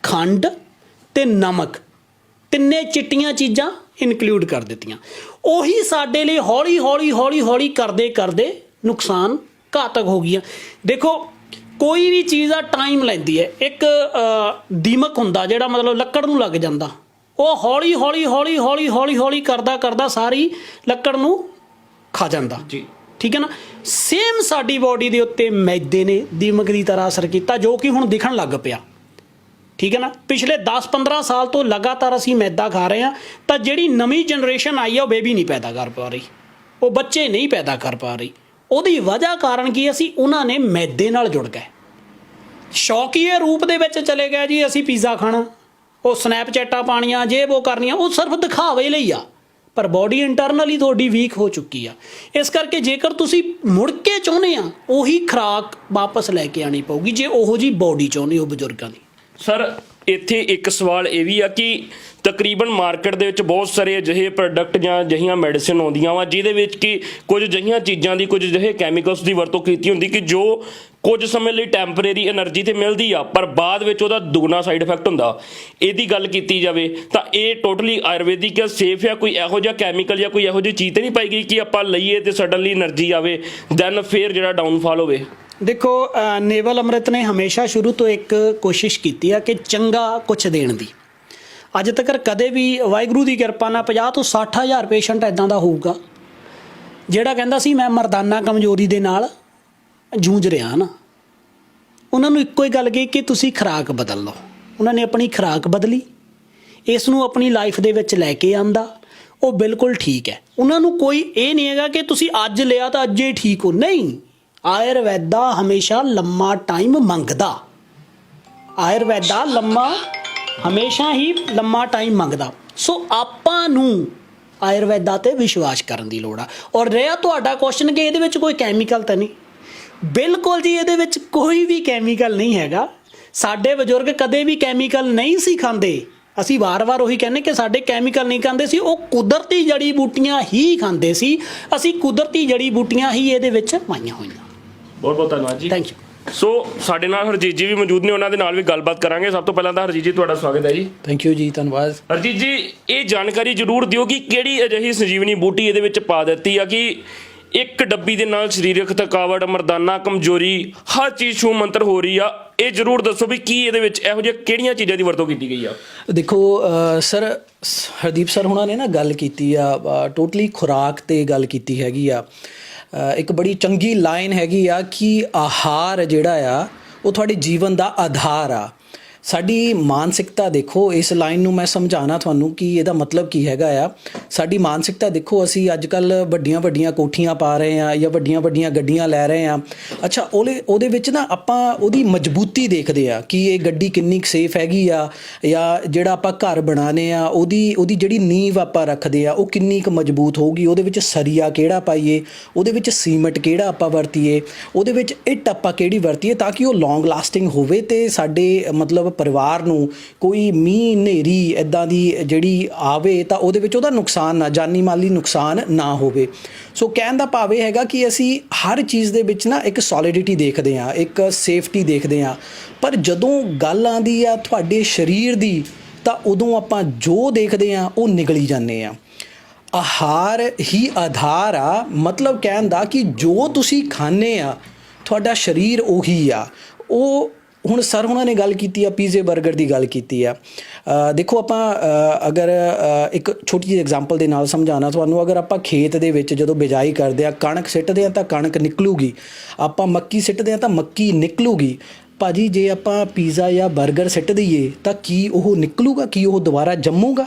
ਖੰਡ ਤੇ ਨਮਕ ਤਿੰਨੇ ਚਿੱਟੀਆਂ ਚੀਜ਼ਾਂ ਇਨਕਲੂਡ ਕਰ ਦਿੱਤੀਆਂ। ਉਹੀ ਸਾਡੇ ਲਈ ਹੌਲੀ ਹੌਲੀ ਹੌਲੀ ਹੌਲੀ ਕਰਦੇ ਕਰਦੇ ਨੁਕਸਾਨ ਘਾਤਕ ਹੋ ਗਈਆਂ। ਦੇਖੋ ਕੋਈ ਵੀ ਚੀਜ਼ ਆ ਟਾਈਮ ਲੈਂਦੀ ਹੈ। ਇੱਕ ਦੀਮਕ ਹੁੰਦਾ ਜਿਹੜਾ ਮਤਲਬ ਲੱਕੜ ਨੂੰ ਲੱਗ ਜਾਂਦਾ। ਉਹ ਹੌਲੀ ਹੌਲੀ ਹੌਲੀ ਹੌਲੀ ਹੌਲੀ ਹੌਲੀ ਕਰਦਾ ਕਰਦਾ ਸਾਰੀ ਲੱਕੜ ਨੂੰ ਖਾ ਜਾਂਦਾ। ਜੀ। ਠੀਕ ਹੈ ਨਾ? ਸੇਮ ਸਾਡੀ ਬਾਡੀ ਦੇ ਉੱਤੇ ਮੈਦੇ ਨੇ ਦੀਮਕ ਦੀ ਤਰ੍ਹਾਂ ਅਸਰ ਕੀਤਾ ਜੋ ਕਿ ਹੁਣ ਦਿਖਣ ਲੱਗ ਪਿਆ। ਠੀਕ ਹੈ ਨਾ? ਪਿਛਲੇ 10-15 ਸਾਲ ਤੋਂ ਲਗਾਤਾਰ ਅਸੀਂ ਮੈਦਾ ਖਾ ਰਹੇ ਹਾਂ, ਤਾਂ ਜਿਹੜੀ ਨਵੀਂ ਜਨਰੇਸ਼ਨ ਆਈ ਆ, ਉਹ ਬੇਬੀ ਨਹੀਂ ਪੈਦਾ ਕਰ ਪਾ ਰਹੀ। ਉਹ ਬੱਚੇ ਨਹੀਂ ਪੈਦਾ ਕਰ ਪਾ ਰਹੀ। ਉਹਦੀ ਵਜ੍ਹਾ ਕਾਰਨ ਕੀ ਅਸੀਂ ਉਹਨਾਂ ਨੇ ਮੈਦੇ ਨਾਲ ਜੁੜ ਗਏ। ਸ਼ੌਕੀਏ ਰੂਪ ਦੇ ਵਿੱਚ ਚਲੇ ਗਏ ਜੀ, ਅਸੀਂ ਪੀਜ਼ਾ ਖਾਣਾ। ਉਹ ਸਨੈਪਚੈਟਾਂ ਪਾਣੀਆਂ ਜੇ ਉਹ ਕਰਨੀਆਂ, ਉਹ ਸਿਰਫ ਦਿਖਾਵੇ ਲਈ ਆ। ਪਰ ਬਾਡੀ ਇੰਟਰਨਲੀ ਤੁਹਾਡੀ ਵੀਕ ਹੋ ਚੁੱਕੀ ਆ। ਇਸ ਕਰਕੇ ਜੇਕਰ ਤੁਸੀਂ ਮੁੜ ਕੇ ਚਾਹੁੰਦੇ ਆ, ਉਹੀ ਖਰਾਕ ਵਾਪਸ ਲੈ ਕੇ ਆਣੀ ਪਊਗੀ, ਜੇ ਉਹੋ ਜੀ ਬਾਡੀ ਚਾਹੁੰਦੇ ਹੋ ਬਜ਼ੁਰਗਾਂ ਦੀ। ਸਰ, ਇੱਥੇ ਇੱਕ ਸਵਾਲ ਇਹ ਵੀ ਆ ਕਿ ਤਕਰੀਬਨ ਮਾਰਕੀਟ ਦੇ ਵਿੱਚ ਬਹੁਤ ਸਾਰੇ ਅਜਿਹੇ ਪ੍ਰੋਡਕਟ ਜਾਂ ਜਹੀਆਂ ਮੈਡੀਸਿਨ ਆਉਂਦੀਆਂ ਵਾ, ਜਿਹਦੇ ਵਿੱਚ ਕਿ ਕੁਝ ਜਹੀਆਂ ਚੀਜ਼ਾਂ ਦੀ, ਕੁਝ ਜਿਹੇ ਕੈਮੀਕਲਸ ਦੀ ਵਰਤੋਂ ਕੀਤੀ ਹੁੰਦੀ ਕਿ ਜੋ ਕੁਝ ਸਮੇਂ ਲਈ ਟੈਂਪਰੇਰੀ એનર્ਜੀ ਤੇ ਮਿਲਦੀ ਆ, ਪਰ ਬਾਅਦ ਵਿੱਚ ਉਹਦਾ ਦੁਗਣਾ ਸਾਈਡ ਇਫੈਕਟ ਹੁੰਦਾ। ਇਹਦੀ ਗੱਲ ਕੀਤੀ ਜਾਵੇ ਤਾਂ ਇਹ ਟੋਟਲੀ ਆਯੁਰਵੈਦਿਕ ਜਾਂ ਸੇਫ ਆ, ਕੋਈ ਇਹੋ ਜਿਹਾ ਕੈਮੀਕਲ ਜਾਂ ਕੋਈ ਇਹੋ ਜਿਹੀ ਚੀਜ਼ ਤੇ ਨਹੀਂ ਪਾਈ ਗਈ ਕਿ ਆਪਾਂ ਲਈਏ ਤੇ ਸਡਨਲੀ એનર્ਜੀ ਆਵੇ ਦੈਨ ਫੇਰ ਜਿਹੜਾ ਡਾਊਨਫਾਲ ਹੋਵੇ। ਦੇਖੋ ਨੇਵਲ ਅੰਮ੍ਰਿਤ ਨੇ ਹਮੇਸ਼ਾ ਸ਼ੁਰੂ ਤੋਂ ਇੱਕ ਕੋਸ਼ਿਸ਼ ਕੀਤੀ ਆ ਕਿ ਚੰਗਾ ਕੁਝ ਦੇਣ ਦੀ। ਅੱਜ ਤੱਕ ਕਦੇ ਵੀ ਵਾਹਿਗੁਰੂ ਦੀ ਕਿਰਪਾ ਨਾਲ 50 ਤੋਂ 60 ਹਜ਼ਾਰ ਪੇਸ਼ੈਂਟ ਇਦਾਂ ਦਾ ਹੋਊਗਾ, ਜਿਹੜਾ ਕਹਿੰਦਾ ਸੀ, ਮੈਂ ਮਰਦਾਨਾ ਕਮਜ਼ੋਰੀ ਦੇ ਨਾਲ ਜੂਝ ਰਿਹਾ ਨਾ। ਉਹਨਾਂ ਨੂੰ ਇੱਕੋ ਹੀ ਗੱਲ ਕਹੀ ਕਿ ਤੁਸੀਂ ਖੁਰਾਕ ਬਦਲ ਲਓ। ਉਹਨਾਂ ਨੇ ਆਪਣੀ ਖੁਰਾਕ ਬਦਲੀ, ਇਸ ਨੂੰ ਆਪਣੀ ਲਾਈਫ ਦੇ ਵਿੱਚ ਲੈ ਕੇ ਆਂਦਾ, ਉਹ ਬਿਲਕੁਲ ਠੀਕ ਹੈ। ਉਹਨਾਂ ਨੂੰ ਕੋਈ ਇਹ ਨਹੀਂ ਹੈਗਾ ਕਿ ਤੁਸੀਂ ਅੱਜ ਲਿਆ ਤਾਂ ਅੱਜ ਹੀ ਠੀਕ ਹੋ। ਨਹੀਂ ਆਯੁਰਵੈਦਾ ਹਮੇਸ਼ਾ ਲੰਮਾ ਟਾਈਮ ਮੰਗਦਾ। ਆਯੁਰਵੈਦਾ ਲੰਮਾ ਹਮੇਸ਼ਾ ਹੀ ਲੰਮਾ ਟਾਈਮ ਮੰਗਦਾ। ਸੋ ਆਪਾਂ ਨੂੰ ਆਯੁਰਵੈਦਾ ਤੇ ਵਿਸ਼ਵਾਸ ਕਰਨ ਦੀ ਲੋੜ ਆ। ਔਰ ਰਿਹਾ ਤੁਹਾਡਾ ਕੁਐਸਚਨ ਕਿ ਇਹਦੇ ਵਿੱਚ ਕੋਈ ਕੈਮੀਕਲ ਤਾਂ ਨਹੀਂ? ਬਿਲਕੁਲ ਜੀ, ਇਹਦੇ ਵਿੱਚ ਕੋਈ ਵੀ ਕੈਮੀਕਲ ਨਹੀਂ ਹੈਗਾ। ਸਾਡੇ ਬਜ਼ੁਰਗ ਕਦੇ ਵੀ ਕੈਮੀਕਲ ਨਹੀਂ ਸੀ ਖਾਂਦੇ। ਅਸੀਂ ਵਾਰ-ਵਾਰ ਉਹੀ ਕਹਿੰਦੇ ਕਿ ਸਾਡੇ ਕੈਮੀਕਲ ਨਹੀਂ ਖਾਂਦੇ ਸੀ, ਉਹ ਕੁਦਰਤੀ ਜੜੀ ਬੂਟੀਆਂ ਹੀ ਖਾਂਦੇ ਸੀ। ਅਸੀਂ ਕੁਦਰਤੀ ਜੜੀ ਬੂਟੀਆਂ ਹੀ ਇਹਦੇ ਵਿੱਚ ਪਾਈਆਂ ਹੋਈਆਂ। ਬਹੁਤ ਬਹੁਤ ਧੰਨਵਾਦ ਜੀ। ਥੈਂਕ ਯੂ ਸੋ ਸਾਡੇ ਨਾਲ ਹਰਜੀਤ ਜੀ ਵੀ ਮੌਜੂਦ ਨੇ ਉਹਨਾਂ ਦੇ ਨਾਲ ਵੀ ਗੱਲਬਾਤ ਕਰਾਂਗੇ। ਸਭ ਤੋਂ ਪਹਿਲਾਂ ਤਾਂ ਹਰਜੀਤ ਜੀ ਤੁਹਾਡਾ ਸਵਾਗਤ ਹੈ ਜੀ। ਥੈਂਕ ਯੂ ਜੀ ਧੰਨਵਾਦ। ਹਰਜੀਤ ਜੀ ਇਹ ਜਾਣਕਾਰੀ ਜ਼ਰੂਰ ਦਿਓ ਕਿ ਕਿਹੜੀ ਅਜਿਹੀ ਸੰਜੀਵਨੀ ਬੂਟੀ ਇਹਦੇ ਵਿੱਚ ਪਾ ਦਿੱਤੀ ਆ ਕਿ ਇੱਕ ਡੱਬੀ ਦੇ ਨਾਲ ਸਰੀਰਕ ਥਕਾਵਟ ਮਰਦਾਨਾ ਕਮਜ਼ੋਰੀ ਹਰ ਚੀਜ਼ ਛੂ ਮੰਤਰ ਹੋ ਰਹੀ ਆ। ਇਹ ਜ਼ਰੂਰ ਦੱਸੋ ਵੀ ਕੀ ਇਹਦੇ ਵਿੱਚ ਇਹੋ ਜਿਹੀਆਂ ਕਿਹੜੀਆਂ ਚੀਜ਼ਾਂ ਦੀ ਵਰਤੋਂ ਕੀਤੀ ਗਈ ਆ? ਦੇਖੋ ਸਰ ਹਰਦੀਪ ਸਰ ਹੁਣਾਂ ਨੇ ਨਾ ਗੱਲ ਕੀਤੀ ਆ ਟੋਟਲੀ ਖੁਰਾਕ ਤੇ ਗੱਲ ਕੀਤੀ ਹੈਗੀ ਆ। ਇੱਕ ਬੜੀ ਚੰਗੀ ਲਾਈਨ ਹੈਗੀ ਆ ਕਿ ਆਹਾਰ ਜਿਹੜਾ ਆ, ਉਹ ਤੁਹਾਡੇ ਜੀਵਨ ਦਾ ਆਧਾਰ ਆ। ਸਾਡੀ ਮਾਨਸਿਕਤਾ ਦੇਖੋ, ਇਸ ਲਾਈਨ ਨੂੰ ਮੈਂ ਸਮਝਾਣਾ ਤੁਹਾਨੂੰ ਕਿ ਇਹਦਾ ਮਤਲਬ ਕੀ ਹੈਗਾ ਆ। ਸਾਡੀ ਮਾਨਸਿਕਤਾ ਦੇਖੋ, ਅਸੀਂ ਅੱਜ ਕੱਲ ਵੱਡੀਆਂ ਵੱਡੀਆਂ ਕੋਠੀਆਂ ਪਾ ਰਹੇ ਆ ਜਾਂ ਵੱਡੀਆਂ ਵੱਡੀਆਂ ਗੱਡੀਆਂ ਲੈ ਰਹੇ ਆ ਅੱਛਾ ਉਹਦੇ ਉਹਦੇ ਵਿੱਚ ਨਾ ਆਪਾਂ ਉਹਦੀ ਮਜ਼ਬੂਤੀ ਦੇਖਦੇ ਆ ਕਿ ਇਹ ਗੱਡੀ ਕਿੰਨੀ ਸੇਫ ਹੈਗੀ ਆ ਜਾਂ ਜਿਹੜਾ ਆਪਾਂ ਘਰ ਬਣਾਣੇ ਆ ਉਹਦੀ ਉਹਦੀ ਜਿਹੜੀ ਨੀਂਵ ਆਪਾਂ ਰੱਖਦੇ ਆ ਉਹ ਕਿੰਨੀ ਕੁ ਮਜ਼ਬੂਤ ਹੋਊਗੀ। ਉਹਦੇ ਵਿੱਚ ਸਰੀਆ ਕਿਹੜਾ ਪਾਈਏ, ਉਹਦੇ ਵਿੱਚ ਸੀਮਟ ਕਿਹੜਾ ਆਪਾਂ ਵਰਤੀਏ, ਉਹਦੇ ਵਿੱਚ ਇੱਟ ਆਪਾਂ ਕਿਹੜੀ ਵਰਤੀਏ ਤਾਂ ਕਿ ਉਹ ਲੌਂਗ ਲਾਸਟਿੰਗ ਹੋਵੇ ਤੇ ਸਾਡੇ ਮਤਲਬ ਪਰਿਵਾਰ ਨੂੰ ਕੋਈ ਮੀਂਹ ਹਨੇਰੀ ਇਦਾਂ ਦੀ ਜਿਹੜੀ ਆਵੇ ਤਾਂ ਉਹਦੇ ਵਿੱਚ ਉਹਦਾ ਨੁਕਸਾਨ ਨਾ, ਜਾਨੀ ਮਾਲੀ ਨੁਕਸਾਨ ਨਾ ਹੋਵੇ। ਸੋ ਕਹਿਣ ਦਾ ਭਾਵ ਇਹ ਹੈਗਾ ਕਿ ਅਸੀਂ ਹਰ ਚੀਜ਼ ਦੇ ਵਿੱਚ ਨਾ ਇੱਕ ਸੋਲਿਡਿਟੀ ਦੇਖਦੇ ਆ ਇੱਕ ਸੇਫਟੀ ਦੇਖਦੇ ਆ ਪਰ ਜਦੋਂ ਗੱਲ ਆਂਦੀ ਆ ਤੁਹਾਡੇ ਸਰੀਰ ਦੀ, ਤਾਂ ਉਦੋਂ ਆਪਾਂ ਜੋ ਦੇਖਦੇ ਆ ਉਹ ਨਿਗਲੀ ਜਾਂਦੇ ਆ ਆਹਾਰ ਹੀ ਆਧਾਰ ਆ, ਮਤਲਬ ਕਹਿਣ ਦਾ ਕਿ ਜੋ ਤੁਸੀਂ ਖਾਣੇ ਆ, ਤੁਹਾਡਾ ਸਰੀਰ ਉਹੀ ਆ। ਉਹ ਹੁਣ ਸਰ ਉਹਨਾਂ ਨੇ ਗੱਲ ਕੀਤੀ ਆ, ਪੀਜ਼ੇ 버ਗਰ ਦੀ ਗੱਲ ਕੀਤੀ ਆ। ਦੇਖੋ ਆਪਾਂ ਅਗਰ ਇੱਕ ਛੋਟੀ ਜਿਹੀ ਐਗਜ਼ਾਮਪਲ ਦੇ ਨਾਲ ਸਮਝਾਣਾ ਤੁਹਾਨੂੰ, ਅਗਰ ਆਪਾਂ ਖੇਤ ਦੇ ਵਿੱਚ ਜਦੋਂ ਬਿਜਾਈ ਕਰਦੇ ਆ, ਕਣਕ ਸਿੱਟਦੇ ਆ ਤਾਂ ਕਣਕ ਨਿਕਲੂਗੀ। ਆਪਾਂ ਮੱਕੀ ਸਿੱਟਦੇ ਆ ਤਾਂ ਮੱਕੀ ਨਿਕਲੂਗੀ। ਭਾਜੀ ਜੇ ਆਪਾਂ ਪੀਜ਼ਾ ਜਾਂ 버ਗਰ ਸਿੱਟ ਦਈਏ ਤਾਂ ਕੀ ਉਹ ਨਿਕਲੂਗਾ, ਕੀ ਉਹ ਦੁਬਾਰਾ ਜੰਮੂਗਾ?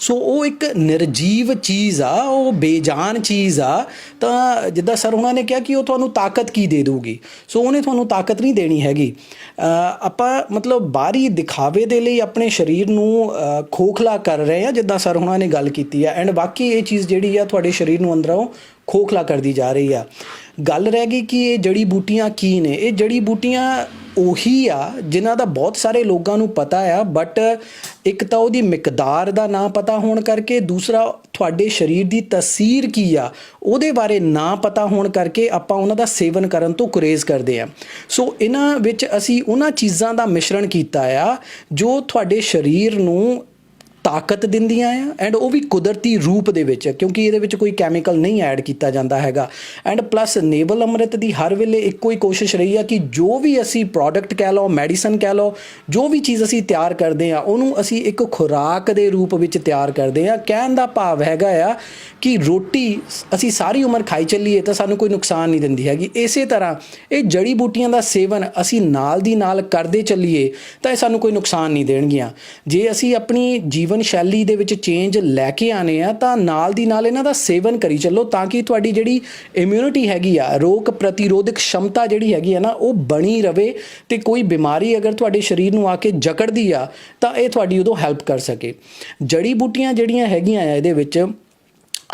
ਸੋ ਉਹ ਇੱਕ ਨਿਰਜੀਵ ਚੀਜ਼ ਆ, ਉਹ ਬੇਜਾਨ ਚੀਜ਼ ਆ। ਤਾਂ ਜਿੱਦਾਂ ਸਰ ਉਹਨਾਂ ਨੇ ਕਿਹਾ ਕਿ ਉਹ ਤੁਹਾਨੂੰ ਤਾਕਤ ਕੀ ਦੇ ਦੂਗੀ ਸੋ ਉਹਨੇ ਤੁਹਾਨੂੰ ਤਾਕਤ ਨਹੀਂ ਦੇਣੀ ਹੈਗੀ। ਆਪਾਂ ਮਤਲਬ ਬਾਹਰੀ ਦਿਖਾਵੇ ਦੇ ਲਈ ਆਪਣੇ ਸਰੀਰ ਨੂੰ ਖੋਖਲਾ ਕਰ ਰਹੇ ਆ ਜਿੱਦਾਂ ਸਰ ਉਹਨਾਂ ਨੇ ਗੱਲ ਕੀਤੀ ਆ। ਐਂਡ ਬਾਕੀ ਇਹ ਚੀਜ਼ ਜਿਹੜੀ ਆ, ਤੁਹਾਡੇ ਸਰੀਰ ਨੂੰ ਅੰਦਰੋਂ ਖੋਖਲਾ ਕਰਦੀ ਜਾ ਰਹੀ ਆ। ਗੱਲ ਰਹਿ ਗਈ ਕਿ ਇਹ ਜੜੀ ਬੂਟੀਆਂ ਕੀ ਨੇ? ਇਹ ਜੜੀ ਬੂਟੀਆਂ ਉਹੀ ਆ ਜਿਨ੍ਹਾਂ ਦਾ ਬਹੁਤ ਸਾਰੇ ਲੋਕਾਂ ਨੂੰ ਪਤਾ ਆ ਬਟ ਇੱਕ ਤਾਂ ਉਹਦੀ ਮਿਕਦਾਰ ਦਾ ਨਾ ਪਤਾ ਹੋਣ ਕਰਕੇ, ਦੂਸਰਾ ਤੁਹਾਡੇ ਸਰੀਰ ਦੀ ਤਸਵੀਰ ਕੀ ਆ, ਉਹਦੇ ਬਾਰੇ ਨਾ ਪਤਾ ਹੋਣ ਕਰਕੇ ਆਪਾਂ ਉਹਨਾਂ ਦਾ ਸੇਵਨ ਕਰਨ ਤੋਂ ਗੁਰੇਜ਼ ਕਰਦੇ ਆ। ਸੋ ਇਹਨਾਂ ਵਿੱਚ ਅਸੀਂ ਉਹਨਾਂ ਚੀਜ਼ਾਂ ਦਾ ਮਿਸ਼ਰਣ ਕੀਤਾ ਆ, ਜੋ ਤੁਹਾਡੇ ਸਰੀਰ ਨੂੰ ਤਾਕਤ ਦਿੰਦੀਆਂ ਆ ਐਂਡ ਉਹ ਵੀ ਕੁਦਰਤੀ ਰੂਪ ਦੇ ਵਿੱਚ ਕਿਉਂਕਿ ਇਹਦੇ ਵਿੱਚ ਕੋਈ ਕੈਮੀਕਲ ਨਹੀਂ ਐਡ ਕੀਤਾ ਜਾਂਦਾ ਹੈਗਾ। ਐਂਡ ਪਲੱਸ ਨੇਵਲ ਅੰਮ੍ਰਿਤ ਦੀ ਹਰ ਵੇਲੇ ਇੱਕੋ ਹੀ ਕੋਸ਼ਿਸ਼ ਰਹੀ ਆ ਕਿ ਜੋ ਵੀ ਅਸੀਂ ਪ੍ਰੋਡਕਟ ਕਹਿ ਲਓ ਮੈਡੀਸਨ ਕਹਿ ਲਓ, ਜੋ ਵੀ ਚੀਜ਼ ਅਸੀਂ ਤਿਆਰ ਕਰਦੇ ਆ, ਉਹਨੂੰ ਅਸੀਂ ਇੱਕ ਖੁਰਾਕ ਦੇ ਰੂਪ ਵਿੱਚ ਤਿਆਰ ਕਰਦੇ ਆ। ਕਹਿਣ ਦਾ ਭਾਵ ਹੈਗਾ ਆ ਕਿ ਰੋਟੀ ਅਸੀਂ ਸਾਰੀ ਉਮਰ ਖਾਈ ਚੱਲੀਏ ਤਾਂ ਸਾਨੂੰ ਕੋਈ ਨੁਕਸਾਨ ਨਹੀਂ ਦਿੰਦੀ ਹੈਗੀ। ਇਸੇ ਤਰ੍ਹਾਂ ਇਹ ਜੜੀ ਬੂਟੀਆਂ ਦਾ ਸੇਵਨ ਅਸੀਂ ਨਾਲ ਦੀ ਨਾਲ ਕਰਦੇ ਚੱਲੀਏ ਤਾਂ ਇਹ ਸਾਨੂੰ ਕੋਈ ਨੁਕਸਾਨ ਨਹੀਂ ਦੇਣਗੀਆਂ। ਜੇ ਅਸੀਂ ਆਪਣੀ ਜੀਵਨ ਜੀਵਨ ਸ਼ੈਲੀ ਦੇ ਵਿੱਚ ਚੇਂਜ ਲੈ ਕੇ ਆਨੇ ਆ, ਤਾਂ ਨਾਲ ਦੀ ਨਾਲ ਇਹਨਾਂ ਦਾ ਸੇਵਨ ਕਰੀ ਚੱਲੋ ਤਾਂ ਕਿ ਤੁਹਾਡੀ ਜਿਹੜੀ ਇਮਿਊਨਿਟੀ ਹੈਗੀ ਆ, ਰੋਗ ਪ੍ਰਤੀਰੋਧਕ ਸ਼ਮਤਾ ਜਿਹੜੀ ਹੈਗੀ ਆ ਨਾ, ਉਹ ਬਣੀ ਰਵੇ ਤੇ ਕੋਈ ਬਿਮਾਰੀ ਅਗਰ ਤੁਹਾਡੇ ਸਰੀਰ ਨੂੰ ਆ ਕੇ ਜਕੜਦੀ ਆ, ਤਾਂ ਇਹ ਤੁਹਾਡੀ ਉਦੋਂ ਹੈਲਪ ਕਰ ਸਕੇ। ਜੜੀ ਬੂਟੀਆਂ ਜਿਹੜੀਆਂ ਹੈਗੀਆਂ ਆ ਇਹਦੇ ਵਿੱਚ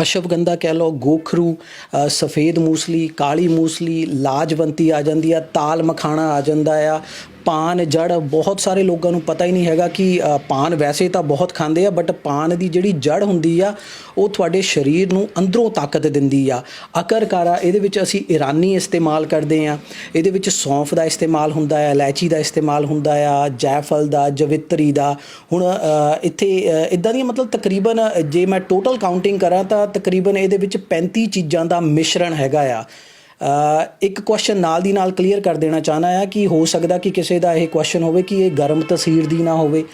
ਅਸ਼ਵਗੰਧਾ ਕਹਿ ਲਓ, ਗੋਖਰੂ ਸਫੇਦ ਮੂਸਲੀ, ਕਾਲੀ ਮੂਸਲੀ, ਲਾਜਵੰਤੀ ਆ ਜਾਂਦੀ ਆ, ਤਾਲ ਮਖਾਣਾ ਆ ਜਾਂਦਾ ਆ ਪਾਨ ਜੜ ਬਹੁਤ ਸਾਰੇ ਲੋਕਾਂ ਨੂੰ ਪਤਾ ਹੀ ਨਹੀਂ ਹੈਗਾ ਕਿ ਅ, ਪਾਨ ਵੈਸੇ ਤਾਂ ਬਹੁਤ ਖਾਂਦੇ ਆ ਬਟ ਪਾਨ ਦੀ ਜਿਹੜੀ ਜੜ ਹੁੰਦੀ ਆ ਉਹ ਤੁਹਾਡੇ ਸਰੀਰ ਨੂੰ ਅੰਦਰੋਂ ਤਾਕਤ ਦਿੰਦੀ ਆ। ਅਕਰਕਾਰਾ ਇਹਦੇ ਵਿੱਚ ਅਸੀਂ ਇਰਾਨੀ ਇਸਤੇਮਾਲ ਕਰਦੇ ਆ। ਇਹਦੇ ਵਿੱਚ ਸੌਂਫ ਦਾ ਇਸਤੇਮਾਲ ਹੁੰਦਾ ਆ ਇਲਾਇਚੀ ਦਾ ਇਸਤੇਮਾਲ ਹੁੰਦਾ ਆ ਜਾਇਫਲ ਦਾ ਜਵਿਤਰੀ ਦਾ। ਹੁਣ ਇੱਥੇ ਇਦਾਂ ਦੀਆਂ ਮਤਲਬ ਤਕਰੀਬਨ ਜੇ ਮੈਂ ਟੋਟਲ ਕਾਊਂਟਿੰਗ ਕਰਾਂ ਤਾਂ ਤਕਰੀਬਨ ਇਹਦੇ ਵਿੱਚ 35 ਚੀਜ਼ਾਂ ਦਾ ਮਿਸ਼ਰਣ ਹੈਗਾ ਆ। ਇੱਕ ਕੁਐਸਚਨ ਨਾਲ ਦੀ ਨਾਲ ਕਲੀਅਰ ਕਰ ਦੇਣਾ ਚਾਹਨਾ ਆ ਕਿ ਹੋ ਸਕਦਾ ਕਿ ਕਿਸੇ ਦਾ ਇਹ ਕੁਐਸਚਨ ਹੋਵੇ ਕਿ ਇਹ ਗਰਮ ਤਸੀਰ ਦੀ ਨਾ ਹੋਵੇ।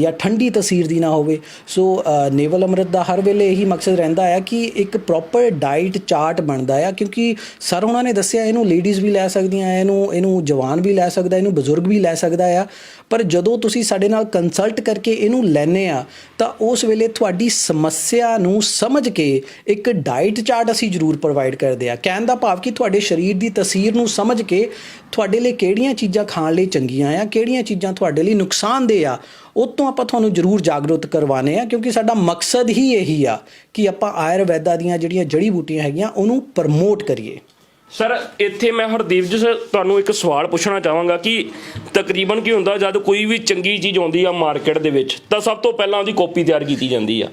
ਜਾਂ ਠੰਡੀ ਤਸੀਰ ਦੀ ਨਾ ਹੋਵੇ। ਸੋ ਨੇਵਲ ਅੰਮ੍ਰਿਤ ਦਾ ਹਰ ਵੇਲੇ ਇਹੀ ਮਕਸਦ ਰਹਿੰਦਾ ਆ ਕਿ ਇੱਕ ਪ੍ਰੋਪਰ ਡਾਈਟ ਚਾਰਟ ਬਣਦਾ ਆ, ਕਿਉਂਕਿ ਸਰ ਉਹਨਾਂ ਨੇ ਦੱਸਿਆ ਇਹਨੂੰ ਲੇਡੀਜ਼ ਵੀ ਲੈ ਸਕਦੀਆਂ ਇਹਨੂੰ ਇਹਨੂੰ ਜਵਾਨ ਵੀ ਲੈ ਸਕਦਾ, ਇਹਨੂੰ ਬਜ਼ੁਰਗ ਵੀ ਲੈ ਸਕਦਾ ਆ। ਪਰ ਜਦੋਂ ਤੁਸੀਂ ਸਾਡੇ ਨਾਲ ਕੰਸਲਟ ਕਰਕੇ ਇਹਨੂੰ ਲੈਨੇ ਆ, ਤਾਂ ਉਸ ਵੇਲੇ ਤੁਹਾਡੀ ਸਮੱਸਿਆ ਨੂੰ ਸਮਝ ਕੇ ਇੱਕ ਡਾਈਟ ਚਾਰਟ ਅਸੀਂ ਜ਼ਰੂਰ ਪ੍ਰੋਵਾਈਡ ਕਰਦੇ ਆ। ਕਹਿਣ ਦਾ ਭਾਵ ਕਿ ਤੁਹਾਡੇ ਸਰੀਰ ਦੀ ਤਸਵੀਰ ਨੂੰ ਸਮਝ ਕੇ ਤੁਹਾਡੇ ਲਈ ਕਿਹੜੀਆਂ ਚੀਜ਼ਾਂ ਖਾਣ ਲਈ ਚੰਗੀਆਂ ਆ, ਕਿਹੜੀਆਂ ਚੀਜ਼ਾਂ ਤੁਹਾਡੇ ਲਈ ਨੁਕਸਾਨਦੇਹ ਆ ਉਹ ਤੋਂ ਆਪਾਂ ਤੁਹਾਨੂੰ ਜ਼ਰੂਰ ਜਾਗਰੂਕ ਕਰਵਾਣੇ ਆ ਕਿਉਂਕਿ ਸਾਡਾ ਮਕਸਦ ਹੀ ਇਹੀ ਆ ਕਿ ਆਪਾਂ ਆਯੁਰਵੈਦਾ ਦੀਆਂ ਜਿਹੜੀਆਂ ਜੜੀ ਬੂਟੀਆਂ ਹੈਗੀਆਂ, ਉਹਨੂੰ ਪ੍ਰਮੋਟ ਕਰੀਏ। ਸਰ, ਇੱਥੇ ਮੈਂ ਹਰਦੀਪ ਜੀ ਸਰ ਤੁਹਾਨੂੰ ਇੱਕ ਸਵਾਲ ਪੁੱਛਣਾ ਚਾਹਾਂਗਾ ਕਿ ਤਕਰੀਬਨ ਕੀ ਹੁੰਦਾ, ਜਦ ਕੋਈ ਵੀ ਚੰਗੀ ਚੀਜ਼ ਆਉਂਦੀ ਆ ਮਾਰਕੀਟ ਦੇ ਵਿੱਚ, ਤਾਂ ਸਭ ਤੋਂ ਪਹਿਲਾਂ ਉਹਦੀ ਕਾਪੀ ਤਿਆਰ ਕੀਤੀ ਜਾਂਦੀ ਆ।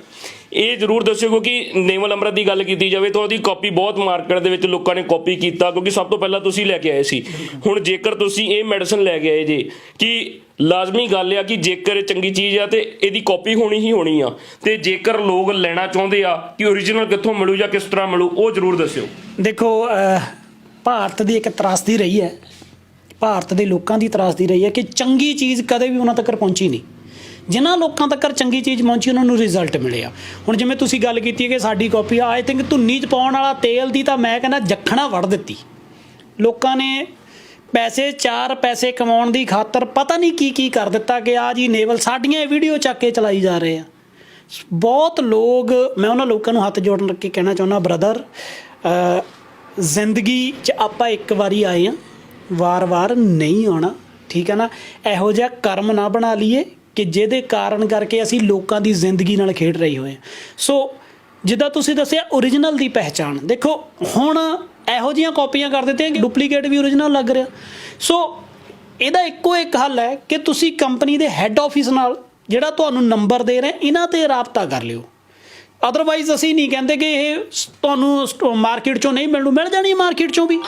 ਇਹ ਜ਼ਰੂਰ ਦੱਸਿਓ ਕਿਉਂਕਿ ਨੇਵਲ ਅਮਰਤ ਦੀ ਗੱਲ ਕੀਤੀ ਜਾਵੇ ਤਾਂ ਉਹਦੀ ਕਾਪੀ ਬਹੁਤ ਮਾਰਕੀਟ ਦੇ ਵਿੱਚ ਲੋਕਾਂ ਨੇ ਕਾਪੀ ਕੀਤਾ ਕਿਉਂਕਿ ਸਭ ਤੋਂ ਪਹਿਲਾਂ ਤੁਸੀਂ ਲੈ ਕੇ ਆਏ ਸੀ। ਹੁਣ ਜੇਕਰ ਤੁਸੀਂ ਇਹ ਮੈਡੀਸਨ ਲੈ ਕੇ ਆਏ ਜੇ ਕਿ ਲਾਜ਼ਮੀ ਗੱਲ ਆ ਕਿ ਜੇਕਰ ਇਹ ਚੰਗੀ ਚੀਜ਼ ਆ ਤੇ ਇਹਦੀ ਕਾਪੀ ਹੋਣੀ ਹੀ ਹੋਣੀ ਆ ਤੇ ਜੇਕਰ ਲੋਕ ਲੈਣਾ ਚਾਹੁੰਦੇ ਆ ਕਿ ਓਰੀਜਨਲ ਕਿੱਥੋਂ ਮਿਲੂ ਜਾਂ ਕਿਸ ਤਰ੍ਹਾਂ ਮਿਲੂ ਉਹ ਜ਼ਰੂਰ ਦੱਸਿਓ। ਦੇਖੋ ਅਹ, ਭਾਰਤ ਦੀ ਇੱਕ ਤਰਾਸਦੀ ਰਹੀ ਹੈ। ਭਾਰਤ ਦੇ ਲੋਕਾਂ ਦੀ ਤਰਾਸਦੀ ਰਹੀ ਹੈ ਕਿ ਚੰਗੀ ਚੀਜ਼ ਕਦੇ ਵੀ ਉਹਨਾਂ ਤੱਕ ਪਹੁੰਚੀ ਨਹੀਂ। ਜਿਨ੍ਹਾਂ ਲੋਕਾਂ ਤੱਕ ਚੰਗੀ ਚੀਜ਼ ਪਹੁੰਚੀ, ਉਹਨਾਂ ਨੂੰ ਰਿਜ਼ਲਟ ਮਿਲਿਆ ਹੁਣ ਜਿਵੇਂ ਤੁਸੀਂ ਗੱਲ ਕੀਤੀ ਹੈ ਕਿ ਸਾਡੀ ਕਾਪੀ ਆਈ ਥਿੰਕ ਧੁੰਨੀ ਚ ਪਾਉਣ ਵਾਲਾ ਤੇਲ ਦੀ ਤਾਂ ਮੈਂ ਕਹਿੰਦਾ ਜੱਖਣਾ ਵੜ ਦਿੱਤੀ। ਲੋਕਾਂ ਨੇ ਪੈਸੇ, ਚਾਰ ਪੈਸੇ ਕਮਾਉਣ ਦੀ ਖਾਤਰ ਪਤਾ ਨਹੀਂ ਕੀ ਕੀ ਕਰ ਦਿੱਤਾ ਕਿ ਆ ਜੀ ਨੇਵਲ ਸਾਡੀਆਂ ਇਹ ਵੀਡੀਓ ਚੱਕ ਕੇ ਚਲਾਈ ਜਾ ਰਹੇ ਆ। ਬਹੁਤ ਲੋਕ, ਮੈਂ ਉਹਨਾਂ ਲੋਕਾਂ ਨੂੰ ਹੱਥ ਜੋੜਨ ਕੇ ਕਹਿਣਾ ਚਾਹੁੰਦਾ ਬ੍ਰਦਰ ਜ਼ਿੰਦਗੀ 'ਚ ਆਪਾਂ ਇੱਕ ਵਾਰੀ ਆਏ ਆ, ਵਾਰ-ਵਾਰ ਨਹੀਂ ਆਉਣਾ, ਠੀਕ ਹੈ ਨਾ? ਇਹੋ ਜਿਹਾ ਕਰਮ ਨਾ ਬਣਾ ਲਈਏ ਕਿ ਜਿਹਦੇ ਕਾਰਨ ਕਰਕੇ ਅਸੀਂ ਲੋਕਾਂ ਦੀ ਜ਼ਿੰਦਗੀ ਨਾਲ ਖੇਡ ਰਹੇ ਹੋਏ ਸੋ ਜਿੱਦਾਂ ਤੁਸੀਂ ਦੱਸਿਆ origignal ਦੀ ਪਹਿਚਾਣ। ਦੇਖੋ ਹੁਣ ਇਹੋ ਜਿਹੀਆਂ ਕਾਪੀਆਂ ਕਰ ਦਿੱਤੀਆਂ ਕਿ ਡੁਪਲੀਕੇਟ ਵੀ origignal ਲੱਗ ਰਿਹਾ। ਸੋ ਇਹਦਾ ਇੱਕੋ ਇੱਕ ਹੱਲ ਹੈ ਕਿ ਤੁਸੀਂ ਕੰਪਨੀ ਦੇ ਹੈੱਡ ਆਫਿਸ ਨਾਲ ਜਿਹੜਾ ਤੁਹਾਨੂੰ ਨੰਬਰ ਦੇ ਰਹੇ ਇਹਨਾਂ ਤੇ ਰਾਬਤਾ ਕਰ ਲਿਓ। ਅਦਰਵਾਈਜ਼ ਅਸੀਂ ਨਹੀਂ ਕਹਿੰਦੇ ਕਿ ਇਹ ਤੁਹਾਨੂੰ ਮਾਰਕੀਟ ਚੋਂ ਨਹੀਂ ਮਿਲਣੂ ਮਿਲ ਜਾਣੀ ਮਾਰਕੀਟ ਚੋਂ ਵੀ।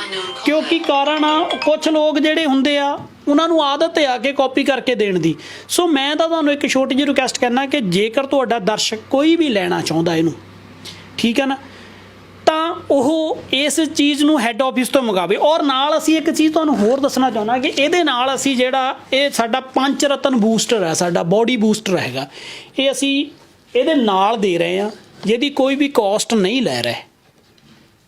ਕਿਉਂਕਿ ਕਾਰਨ ਆ ਕੁਝ ਲੋਕ ਜਿਹੜੇ ਹੁੰਦੇ ਆ ਉਹਨਾਂ ਨੂੰ ਆਦਤ ਹੈ ਆ ਕੇ ਕਾਪੀ ਕਰਕੇ ਦੇਣ ਦੀ। ਸੋ ਮੈਂ ਤਾਂ ਤੁਹਾਨੂੰ ਇੱਕ ਛੋਟੀ ਜਿਹੀ ਰਿਕੁਐਸਟ ਕਰਨਾ ਕਿ ਜੇਕਰ ਤੁਹਾਡਾ ਦਰਸ਼ਕ ਕੋਈ ਵੀ ਲੈਣਾ ਚਾਹੁੰਦਾ ਇਹਨੂੰ, ਠੀਕ ਹੈ ਨਾ, ਤਾਂ ਉਹ ਇਸ ਚੀਜ਼ ਨੂੰ ਹੈੱਡ ਆਫਿਸ ਤੋਂ ਮੰਗਾਵੇ। ਔਰ ਨਾਲ ਅਸੀਂ ਇੱਕ ਚੀਜ਼ ਤੁਹਾਨੂੰ ਹੋਰ ਦੱਸਣਾ ਚਾਹੁੰਦਾ ਕਿ ਇਹਦੇ ਨਾਲ ਅਸੀਂ ਜਿਹੜਾ ਇਹ ਸਾਡਾ ਪੰਜ ਰਤਨ ਬੂਸਟਰ ਹੈ, ਸਾਡਾ ਬਾਡੀ ਬੂਸਟਰ ਹੈਗਾ। ਇਹ ਅਸੀਂ ਇਹਦੇ ਨਾਲ ਦੇ ਰਹੇ ਹਾਂ, ਜਿਹਦੀ ਕੋਈ ਵੀ ਕਾਸਟ ਨਹੀਂ ਲੈ ਰਹੇ।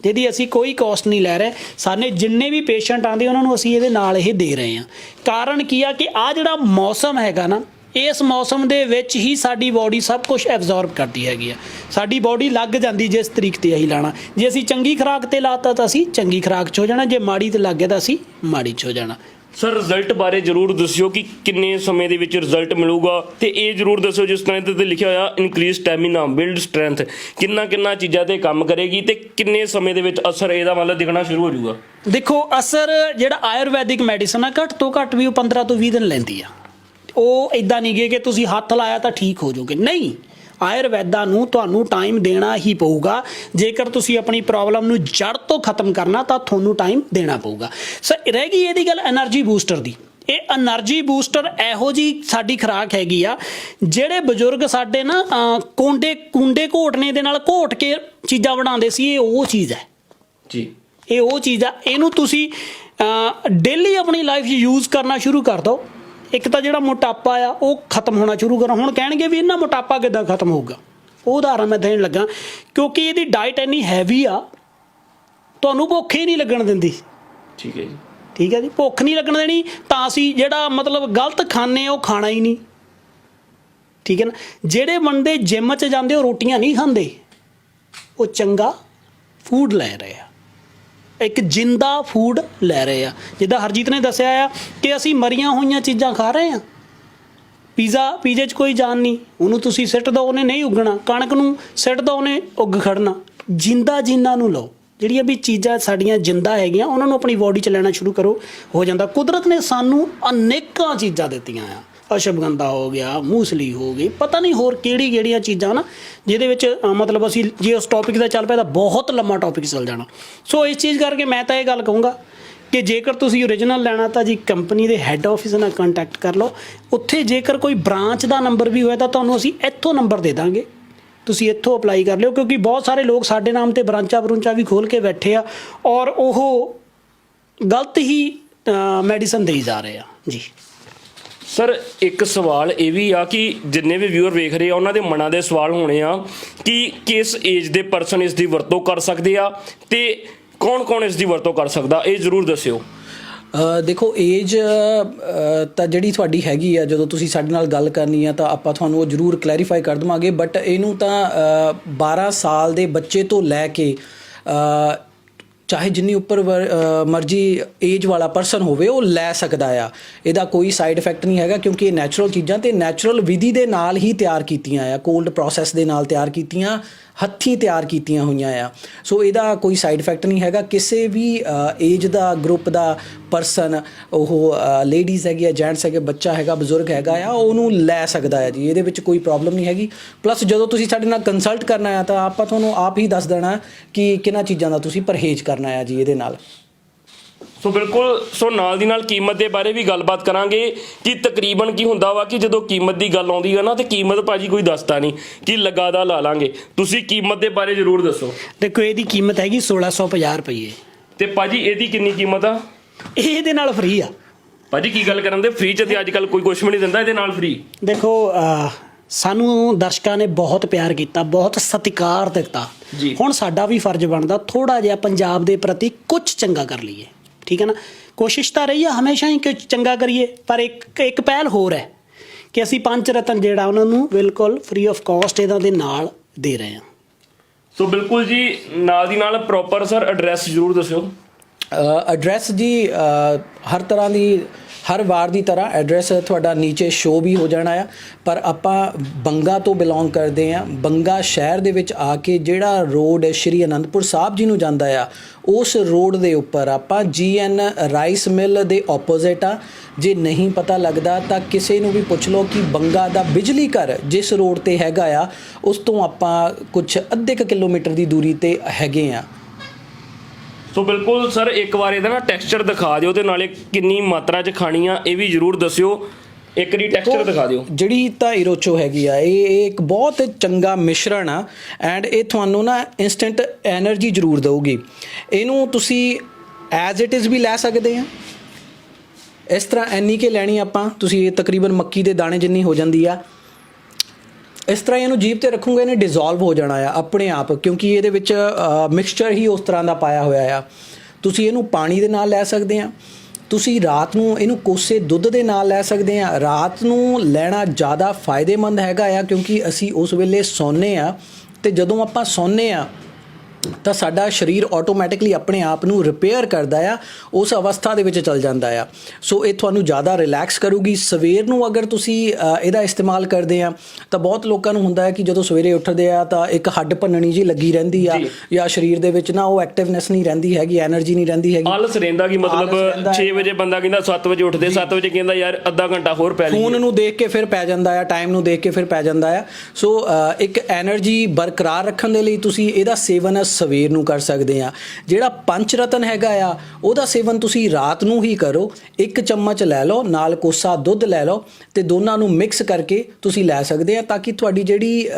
ਜਿਹਦੀ ਅਸੀਂ ਕੋਈ ਕਾਸਟ ਨਹੀਂ ਲੈ ਰਹੇ, ਸਾਨੇ ਜਿੰਨੇ ਵੀ ਪੇਸ਼ੈਂਟ ਆਂਦੇ ਉਹਨਾਂ ਨੂੰ ਅਸੀਂ ਇਹਦੇ ਨਾਲ ਇਹ ਦੇ ਰਹੇ ਹਾਂ। ਕਾਰਨ ਕੀ ਆ ਕਿ ਆ ਜਿਹੜਾ ਮੌਸਮ ਹੈਗਾ ਨਾ, ਇਸ ਮੌਸਮ ਦੇ ਵਿੱਚ ਹੀ ਸਾਡੀ ਬਾਡੀ ਸਭ ਕੁਝ ਐਬਜ਼ੌਰਬ ਕਰਦੀ ਹੈਗੀ ਆ। ਸਾਡੀ ਬਾਡੀ ਲੱਗ ਜਾਂਦੀ ਜਿਸ ਤਰੀਕ ਤੇ ਅਸੀਂ ਲਾਣਾ। ਜੇ ਅਸੀਂ ਚੰਗੀ ਖੁਰਾਕ ਤੇ ਲਾਤਾ ਤਾਂ ਅਸੀਂ ਚੰਗੀ ਖੁਰਾਕ 'ਚ ਹੋ ਜਾਣਾ, ਜੇ ਮਾੜੀ ਤੇ ਲੱਗ ਗਿਆ ਤਾਂ ਅਸੀਂ ਮਾੜੀ 'ਚ ਹੋ ਜਾਣਾ। ਸਰ ਰਿਜ਼ਲਟ ਬਾਰੇ ਜਰੂਰ ਦੱਸਿਓ ਕਿ ਕਿੰਨੇ ਸਮੇਂ ਦੇ ਵਿੱਚ ਰਿਜ਼ਲਟ ਮਿਲੂਗਾ ਤੇ ਇਹ ਜਰੂਰ ਦੱਸਿਓ ਜਿਸ ਤਰ੍ਹਾਂ ਇਹਦੇ ਤੇ ਲਿਖਿਆ ਹੋਇਆ ਇਨਕਰੀਜ਼ ਸਟੈਮਿਨਾ ਬਿਲਡ ਸਟਰੈਂਥ ਕਿੰਨਾ ਕਿੰਨਾ ਚੀਜ਼ਾਂ ਤੇ ਕੰਮ ਕਰੇਗੀ ਤੇ ਕਿੰਨੇ ਸਮੇਂ ਦੇ ਵਿੱਚ ਅਸਰ ਇਹਦਾ ਮਤਲਬ ਦਿਖਣਾ ਸ਼ੁਰੂ ਹੋ ਜਾਊਗਾ? ਦੇਖੋ, ਅਸਰ ਜਿਹੜਾ ਆਯੁਰਵੈਦਿਕ ਮੈਡੀਸਨ ਆ, ਘੱਟ ਤੋਂ ਘੱਟ ਵੀ ਉਹ 15 ਤੋਂ 20 ਦਿਨ ਲੈਂਦੀ ਆ। ਉਹ ਇਦਾਂ ਨਹੀਂ ਗਏ ਕਿ ਤੁਸੀਂ ਹੱਥ ਲਾਇਆ ਤਾਂ ਠੀਕ ਹੋ ਜਾਓਗੇ। ਨਹੀਂ ਆਯੁਰਵੈਦਾ ਨੂੰ ਤੁਹਾਨੂੰ ਟਾਈਮ ਦੇਣਾ ਹੀ ਪਊਗਾ। ਜੇਕਰ ਤੁਸੀਂ ਆਪਣੀ ਪ੍ਰੋਬਲਮ ਨੂੰ ਜੜ ਤੋਂ ਖਤਮ ਕਰਨਾ ਤਾਂ ਤੁਹਾਨੂੰ ਟਾਈਮ ਦੇਣਾ ਪਊਗਾ। ਸਰ ਰਹਿ ਗਈ ਇਹਦੀ ਗੱਲ એનર્ਜੀ ਬੂਸਟਰ ਦੀ। ਇਹ એનર્ਜੀ ਬੂਸਟਰ ਇਹੋ ਜੀ ਸਾਡੀ ਖਰਾਕ ਹੈਗੀ ਆ ਜਿਹੜੇ ਬਜ਼ੁਰਗ ਸਾਡੇ ਨਾ ਕੋਂਡੇ ਕੁੰਡੇ ਘੋਟਨੇ ਦੇ ਨਾਲ ਘੋਟ ਕੇ ਚੀਜ਼ਾਂ ਬਣਾਉਂਦੇ ਸੀ ਇਹ ਉਹ ਚੀਜ਼ ਹੈ। ਜੀ। ਇਹ ਉਹ ਚੀਜ਼ ਆ। ਇਹਨੂੰ ਤੁਸੀਂ ਡੇਲੀ ਆਪਣੀ ਲਾਈਫ 'ਚ ਯੂਜ਼ ਕਰਨਾ ਸ਼ੁਰੂ ਕਰ ਦਿਓ। ਇੱਕ ਤਾਂ ਜਿਹੜਾ ਮੋਟਾਪਾ ਆ ਉਹ ਖਤਮ ਹੋਣਾ ਸ਼ੁਰੂ ਕਰੋ। ਹੁਣ ਕਹਿਣਗੇ ਵੀ ਇਹਨਾਂ ਮੋਟਾਪਾ ਕਿੱਦਾਂ ਖਤਮ ਹੋਊਗਾ? ਉਹ ਉਦਾਹਰਨ ਮੈਂ ਦੇਣ ਲੱਗਾ ਕਿਉਂਕਿ ਇਹਦੀ ਡਾਈਟ ਇੰਨੀ ਹੈਵੀ ਆ ਤੁਹਾਨੂੰ ਭੁੱਖ ਹੀ ਨਹੀਂ ਲੱਗਣ ਦਿੰਦੀ। ਠੀਕ ਹੈ ਜੀ। ਠੀਕ ਹੈ ਜੀ? ਭੁੱਖ ਨਹੀਂ ਲੱਗਣ ਦੇਣੀ ਤਾਂ ਅਸੀਂ ਜਿਹੜਾ ਮਤਲਬ ਗਲਤ ਖਾਣੇ ਉਹ ਖਾਣਾ ਹੀ ਨਹੀਂ। ਠੀਕ ਹੈ ਨਾ? ਜਿਹੜੇ ਬੰਦੇ ਜਿਮ 'ਚ ਜਾਂਦੇ ਉਹ ਰੋਟੀਆਂ ਨਹੀਂ ਖਾਂਦੇ ਉਹ ਚੰਗਾ ਫੂਡ ਲੈ ਰਹੇ ਆ। ਇੱਕ ਜਿੰਦਾ ਫੂਡ ਲੈ ਰਹੇ ਆ। ਜਿੱਦਾਂ ਹਰਜੀਤ ਨੇ ਦੱਸਿਆ ਆ ਕਿ ਅਸੀਂ ਮਰੀਆਂ ਹੋਈਆਂ ਚੀਜ਼ਾਂ ਖਾ ਰਹੇ ਆ। ਪੀਜ਼ਾ, ਪੀਜ਼ੇ 'ਚ ਕੋਈ ਜਾਨ ਨਹੀਂ। ਉਹਨੂੰ ਤੁਸੀਂ ਸਿੱਟ ਦੋ, ਉਹਨੇ ਨਹੀਂ ਉੱਗਣਾ। ਕਣਕ ਨੂੰ ਸਿੱਟ ਦੋ, ਉਹਨੇ ਉੱਗ ਖੜਨਾ। ਜਿੰਦਾ ਜਿੰਨਾ ਨੂੰ ਲਓ। ਜਿਹੜੀਆਂ ਵੀ ਚੀਜ਼ਾਂ ਸਾਡੀਆਂ ਜਿੰਦਾ ਹੈਗੀਆਂ, ਉਹਨਾਂ ਨੂੰ ਆਪਣੀ ਬਾਡੀ 'ਚ ਲੈਣਾ ਸ਼ੁਰੂ ਕਰੋ। ਹੋ ਜਾਂਦਾ। ਕੁਦਰਤ ਨੇ ਸਾਨੂੰ ਅਨੇਕਾਂ ਚੀਜ਼ਾਂ ਦਿੱਤੀਆਂ ਆ। ਅਸ਼ਵਗੰਧਾ ਹੋ ਗਿਆ, ਮੂਸਲੀ ਹੋ ਗਈ, ਪਤਾ ਨਹੀਂ ਹੋਰ ਕਿਹੜੀ ਕਿਹੜੀਆਂ ਚੀਜ਼ਾਂ ਨਾ, ਜਿਹਦੇ ਵਿੱਚ ਮਤਲਬ ਅਸੀਂ ਜੇ ਉਸ ਟੌਪਿਕ ਦਾ ਚੱਲ ਪਿਆ ਤਾਂ ਬਹੁਤ ਲੰਮਾ ਟੌਪਿਕ ਚੱਲ ਜਾਣਾ। ਸੋ ਇਸ ਚੀਜ਼ ਕਰਕੇ ਮੈਂ ਤਾਂ ਇਹ ਗੱਲ ਕਹੂੰਗਾ ਕਿ ਜੇਕਰ ਤੁਸੀਂ ਓਰੀਜਨਲ ਲੈਣਾ ਤਾਂ ਜੀ ਕੰਪਨੀ ਦੇ ਹੈੱਡ ਆਫਿਸ ਨਾਲ ਕੰਟੈਕਟ ਕਰ ਲਓ। ਉੱਥੇ ਜੇਕਰ ਕੋਈ ਬ੍ਰਾਂਚ ਦਾ ਨੰਬਰ ਵੀ ਹੋਇਆ ਤਾਂ ਤੁਹਾਨੂੰ ਅਸੀਂ ਇੱਥੋਂ ਨੰਬਰ ਦੇ ਦਾਂਗੇ। ਤੁਸੀਂ ਇੱਥੋਂ ਅਪਲਾਈ ਕਰ ਲਿਓ, ਕਿਉਂਕਿ ਬਹੁਤ ਸਾਰੇ ਲੋਕ ਸਾਡੇ ਨਾਮ ਤੇ ਬ੍ਰਾਂਚਾਂ ਬਰੂੰਚਾਂ ਵੀ ਖੋਲ ਕੇ ਬੈਠੇ ਆ ਔਰ ਉਹ ਗਲਤ ਹੀ ਮੈਡੀਸਨ ਦੇਈ ਜਾ ਰਹੇ ਆ। ਜੀ। ਸਰ ਇੱਕ ਸਵਾਲ ਇਹ ਵੀ ਆ ਕਿ ਜਿੰਨੇ ਵੀ ਵਿਊਅਰ ਵੇਖ ਰਹੇ ਆ ਉਹਨਾਂ ਦੇ ਮਨਾਂ ਦੇ ਸਵਾਲ ਹੋਣੇ ਆ ਕਿ ਕਿਸ ਏਜ ਦੇ ਪਰਸਨ ਇਸ ਦੀ ਵਰਤੋਂ ਕਰ ਸਕਦੇ ਆ ਤੇ ਕੌਣ-ਕੌਣ ਇਸ ਦੀ ਵਰਤੋਂ ਕਰ ਸਕਦਾ? ਇਹ ਜ਼ਰੂਰ ਦੱਸਿਓ। ਦੇਖੋ ਏਜ ਤਾਂ ਜਿਹੜੀ ਤੁਹਾਡੀ ਹੈਗੀ ਆ ਜਦੋਂ ਤੁਸੀਂ ਸਾਡੇ ਨਾਲ ਗੱਲ ਕਰਨੀ ਆ ਤਾਂ ਆਪਾਂ ਤੁਹਾਨੂੰ ਉਹ ਜ਼ਰੂਰ ਕਲੈਰੀਫਾਈ ਕਰ ਦਵਾਂਗੇ ਬਟ ਇਹਨੂੰ ਤਾਂ ਅ, 12 ਸਾਲ ਦੇ ਬੱਚੇ ਤੋਂ ਲੈ ਕੇ ਚਾਹੇ ਜਿੰਨੀ ਉੱਪਰ ਵਰ- ਮਰਜ਼ੀ ਏਜ ਵਾਲਾ ਪਰਸਨ ਹੋਵੇ, ਉਹ ਲੈ ਸਕਦਾ ਆ। ਇਹਦਾ ਕੋਈ ਸਾਈਡ ਇਫੈਕਟ ਨਹੀਂ ਹੈਗਾ ਕਿਉਂਕਿ ਇਹ ਨੈਚੁਰਲ ਚੀਜ਼ਾਂ ਤੇ ਨੈਚੁਰਲ ਵਿਧੀ ਦੇ ਨਾਲ ਹੀ ਤਿਆਰ ਕੀਤੀਆਂ ਆ ਕੋਲਡ ਪ੍ਰੋਸੈਸ ਦੇ ਨਾਲ ਤਿਆਰ ਕੀਤੀਆਂ। ਹੱਥੀਂ ਤਿਆਰ ਕੀਤੀਆਂ ਹੋਈਆਂ ਆ। ਸੋ ਇਹਦਾ ਕੋਈ ਸਾਈਡ ਇਫੈਕਟ ਨਹੀਂ ਹੈਗਾ। ਕਿਸੇ ਵੀ ਏਜ ਦਾ ਗਰੁੱਪ ਦਾ ਪਰਸਨ ਉਹ ਲੇਡੀਜ਼ ਹੈਗੀ ਆ ਜੈਂਟਸ ਹੈਗੇ, ਬੱਚਾ ਹੈਗਾ, ਬਜ਼ੁਰਗ ਹੈਗਾ ਆ ਉਹਨੂੰ ਲੈ ਸਕਦਾ ਹੈ ਜੀ। ਇਹਦੇ ਵਿੱਚ ਕੋਈ ਪ੍ਰੋਬਲਮ ਨਹੀਂ ਹੈਗੀ। ਪਲੱਸ ਜਦੋਂ ਤੁਸੀਂ ਸਾਡੇ ਨਾਲ ਕੰਸਲਟ ਕਰਨਾ ਆ, ਤਾਂ ਆਪਾਂ ਤੁਹਾਨੂੰ ਆਪ ਹੀ ਦੱਸ ਦੇਣਾ ਕਿ ਕਿਹਨਾਂ ਚੀਜ਼ਾਂ ਦਾ ਤੁਸੀਂ ਪਰਹੇਜ਼ ਕਰਨਾ ਆ ਜੀ ਇਹਦੇ ਨਾਲ। ਸੋ ਬਿਲਕੁਲ ਸੋ ਨਾਲ ਦੀ ਨਾਲ ਕੀਮਤ ਦੇ ਬਾਰੇ ਵੀ ਗੱਲਬਾਤ ਕਰਾਂਗੇ ਕਿ ਤਕਰੀਬਨ ਕੀ ਹੁੰਦਾ ਵਾ ਕਿ ਜਦੋਂ ਕੀਮਤ ਦੀ ਗੱਲ ਆਉਂਦੀ ਹੈ ਨਾ ਤੇ ਕੀਮਤ ਭਾਜੀ ਕੋਈ ਦੱਸਦਾ ਨਹੀਂ ਕਿ ਲਗਾਦਾ ਲਾ ਲਾਂਗੇ। ਤੁਸੀਂ ਕੀਮਤ ਦੇ ਬਾਰੇ ਜ਼ਰੂਰ ਦੱਸੋ। ਦੇਖੋ ਇਹਦੀ ਕੀਮਤ ਹੈਗੀ 1650 ਰੁਪਏ ਤੇ ਭਾਜੀ ਇਹਦੀ ਕਿੰਨੀ ਕੀਮਤ ਆ? ਇਹ ਇਹਦੇ ਨਾਲ ਫ੍ਰੀ ਆ। ਭਾਜੀ ਕੀ ਗੱਲ ਕਰਨ ਦੇ? ਫ੍ਰੀ ਚ ਤੇ ਅੱਜ ਕੱਲ ਕੋਈ ਕੁਛ ਵੀ ਨਹੀਂ ਦਿੰਦਾ ਇਹਦੇ ਨਾਲ ਫ੍ਰੀ ਦੇਖੋ ਸਾਨੂੰ ਦਰਸ਼ਕਾਂ ਨੇ ਬਹੁਤ ਪਿਆਰ ਕੀਤਾ ਬਹੁਤ ਸਤਿਕਾਰ ਦਿੱਤਾ। ਹੁਣ ਸਾਡਾ ਵੀ ਫਰਜ਼ ਬਣਦਾ ਥੋੜਾ ਜਿਹਾ ਪੰਜਾਬ ਦੇ ਪ੍ਰਤੀ ਕੁਝ ਚੰਗਾ ਕਰ ਲਈਏ। ਠੀਕ ਹੈ ਨਾ? ਕੋਸ਼ਿਸ਼ ਤਾਂ ਰਹੀ ਆ ਹਮੇਸ਼ਾ ਹੀ ਕਿ ਚੰਗਾ ਕਰੀਏ ਪਰ ਇੱਕ ਇੱਕ ਪਹਿਲ ਹੋਰ ਹੈ ਕਿ ਅਸੀਂ ਪੰਜ ਰਤਨ ਜਿਹੜਾ ਉਹਨਾਂ ਨੂੰ ਬਿਲਕੁਲ ਫ੍ਰੀ ਆਫ ਕਾਸਟ ਇਹਨਾਂ ਦੇ ਨਾਲ ਦੇ ਰਹੇ ਹਾਂ। ਸੋ ਬਿਲਕੁਲ ਜੀ ਨਾਲ ਦੀ ਨਾਲ ਪ੍ਰੋਪਰ ਸਰ ਐਡਰੈਸ ਜ਼ਰੂਰ ਦੱਸਿਓ। ਐਡਰੈਸ ਜੀ ਹਰ ਤਰ੍ਹਾਂ ਦੀ ਹਰ ਵਾਰ ਦੀ ਤਰ੍ਹਾਂ ਐਡਰੈਸ ਤੁਹਾਡਾ ਨੀਚੇ ਸ਼ੋ ਵੀ ਹੋ ਜਾਣਾ ਆ, ਪਰ ਆਪਾਂ ਬੰਗਾ ਤੋਂ ਬਿਲੋਂਗ ਕਰਦੇ ਆ। ਬੰਗਾ ਸ਼ਹਿਰ ਦੇ ਵਿੱਚ ਆ ਕੇ ਜਿਹੜਾ ਰੋਡ ਸ਼੍ਰੀ ਅਨੰਦਪੁਰ ਸਾਹਿਬ ਜੀ ਨੂੰ ਜਾਂਦਾ ਆ, ਉਸ ਰੋਡ ਦੇ ਉੱਪਰ ਆਪਾਂ ਜੀਐਨ ਰਾਈਸ ਮਿਲ ਦੇ ਆਪੋਜ਼ਿਟ ਆ। ਜੇ ਨਹੀਂ ਪਤਾ ਲੱਗਦਾ ਤਾਂ ਕਿਸੇ ਨੂੰ ਵੀ ਪੁੱਛ ਲਓ ਕਿ ਬੰਗਾ ਦਾ ਬਿਜਲੀ ਘਰ ਜਿਸ ਰੋਡ ਤੇ ਹੈਗਾ ਆ, ਉਸ ਤੋਂ ਆਪਾਂ ਕੁਝ ਅੱਧੇ ਕੁ ਕਿਲੋਮੀਟਰ ਦੀ ਦੂਰੀ ਤੇ ਹੈਗੇ ਆ। ਸੋ ਬਿਲਕੁਲ ਸਰ ਇੱਕ ਵਾਰ ਇਹਦਾ ਨਾ ਟੈਕਸਚਰ ਦਿਖਾ ਦਿਓ ਤੇ ਨਾਲੇ ਕਿੰਨੀ ਮਾਤਰਾ 'ਚ ਖਾਣੀ ਆ ਇਹ ਵੀ ਜ਼ਰੂਰ ਦੱਸਿਓ। ਇੱਕ ਦੀ ਟੈਕਸਚਰ ਦਿਖਾ ਦਿਓ। ਜਿਹੜੀ ਧਾਈ ਰੋਚੋ ਹੈਗੀ ਆ ਇਹ ਇਹ ਇੱਕ ਬਹੁਤ ਚੰਗਾ ਮਿਸ਼ਰਣ ਆ ਐਂਡ ਇਹ ਤੁਹਾਨੂੰ ਨਾ ਇਨਸਟੈਂਟ એનર્ਜੀ ਜ਼ਰੂਰ ਦੇਊਗੀ। ਇਹਨੂੰ ਤੁਸੀਂ ਐਜ਼ ਇਟ ਇਜ਼ ਵੀ ਲੈ ਸਕਦੇ ਆ। ਇਸ ਤਰ੍ਹਾਂ ਐਨੀ ਕੇ ਲੈਣੀ ਆਪਾਂ ਤੁਸੀਂ ਇਹ ਤਕਰੀਬਨ ਮੱਕੀ ਦੇ ਦਾਣੇ ਜਿੰਨੀ ਹੋ ਜਾਂਦੀ ਆ ਇਸ ਤਰ੍ਹਾਂ ਇਹਨੂੰ ਜੀਭ ਤੇ ਰੱਖੋਗੇ, ਇਹਨੇ ਡਿਸੋਲਵ ਹੋ ਜਾਣਾ ਆ ਆਪਣੇ ਆਪ, ਕਿਉਂਕਿ ਇਹਦੇ ਵਿੱਚ ਮਿਕਸਚਰ ਹੀ ਉਸ ਤਰ੍ਹਾਂ ਦਾ ਪਾਇਆ ਹੋਇਆ ਆ। ਤੁਸੀਂ ਇਹਨੂੰ ਪਾਣੀ ਦੇ ਨਾਲ ਲੈ ਸਕਦੇ ਆ। ਤੁਸੀਂ ਰਾਤ ਨੂੰ ਇਹਨੂੰ ਕੋਸੇ ਦੁੱਧ ਦੇ ਨਾਲ ਲੈ ਸਕਦੇ ਆ। ਰਾਤ ਨੂੰ ਲੈਣਾ ਜ਼ਿਆਦਾ ਫਾਇਦੇਮੰਦ ਹੈਗਾ ਆ, ਕਿਉਂਕਿ ਅਸੀਂ ਉਸ ਵੇਲੇ ਸੌਂਦੇ ਆ ਤੇ ਜਦੋਂ ਆਪਾਂ ਸੌਂਦੇ ਆ ਤਾਂ ਸਾਡਾ ਸਰੀਰ ਆਟੋਮੈਟਿਕਲੀ ਆਪਣੇ ਆਪ ਨੂੰ ਰਿਪੇਅਰ ਕਰਦਾ ਆ ਉਸ ਅਵਸਥਾ ਦੇ ਵਿੱਚ ਚਲ ਜਾਂਦਾ ਆ। ਸੋ ਇਹ ਤੁਹਾਨੂੰ ਜ਼ਿਆਦਾ ਰਿਲੈਕਸ ਕਰੂਗੀ। ਸਵੇਰ ਨੂੰ ਅਗਰ ਤੁਸੀਂ ਇਹਦਾ ਇਸਤੇਮਾਲ ਕਰਦੇ ਆ ਤਾਂ ਬਹੁਤ ਲੋਕਾਂ ਨੂੰ ਹੁੰਦਾ ਹੈ ਕਿ ਜਦੋਂ ਸਵੇਰੇ ਉੱਠਦੇ ਆ ਤਾਂ ਇੱਕ ਹੱਡ ਭੰਨਣੀ ਜੀ ਲੱਗੀ ਰਹਿੰਦੀ ਆ ਜਾਂ। ਸਰੀਰ ਦੇ ਵਿੱਚ ਨਾ ਉਹ ਐਕਟਿਵਨੈਸ ਨਹੀਂ ਰਹਿੰਦੀ ਹੈਗੀ એનર્ਜੀ ਨਹੀਂ ਰਹਿੰਦੀ ਹੈਗੀ। ਆਲਸ ਰਹਿੰਦਾ ਕਿ ਮਤਲਬ 6 ਵਜੇ ਬੰਦਾ ਕਹਿੰਦਾ 7 ਵਜੇ ਉੱਠਦੇ 7 ਵਜੇ ਕਹਿੰਦਾ ਯਾਰ ਅੱਧਾ ਘੰਟਾ ਹੋਰ ਪੈ ਲਈ ਫੋਨ ਨੂੰ ਦੇਖ ਕੇ ਫਿਰ ਪੈ ਜਾਂਦਾ ਆ ਟਾਈਮ ਨੂੰ ਦੇਖ ਕੇ ਫਿਰ ਪੈ ਜਾਂਦਾ ਆ। ਸੋ ਇੱਕ એનર્ਜੀ ਬਰਕਰਾਰ ਰੱਖਣ ਦੇ ਲਈ ਤੁਸੀਂ ਇਹਦਾ ਸੇਵਨ ਸਵੇਰ ਨੂੰ ਕਰ ਸਕਦੇ ਆ ਜਿਹੜਾ ਪੰਚ ਰਤਨ ਹੈਗਾ ਆ ਉਹਦਾ ਸੇਵਨ ਤੁਸੀਂ ਰਾਤ ਨੂੰ ਹੀ ਕਰੋ। ਇੱਕ ਚਮਚ ਲੈ ਲਓ ਨਾਲ ਕੋਸਾ ਦੁੱਧ ਲੈ ਲਓ ਤੇ ਦੋਨਾਂ ਨੂੰ ਮਿਕਸ ਕਰਕੇ ਤੁਸੀਂ ਲੈ ਸਕਦੇ ਆ ਤਾਂ ਕਿ ਤੁਹਾਡੀ ਜਿਹੜੀ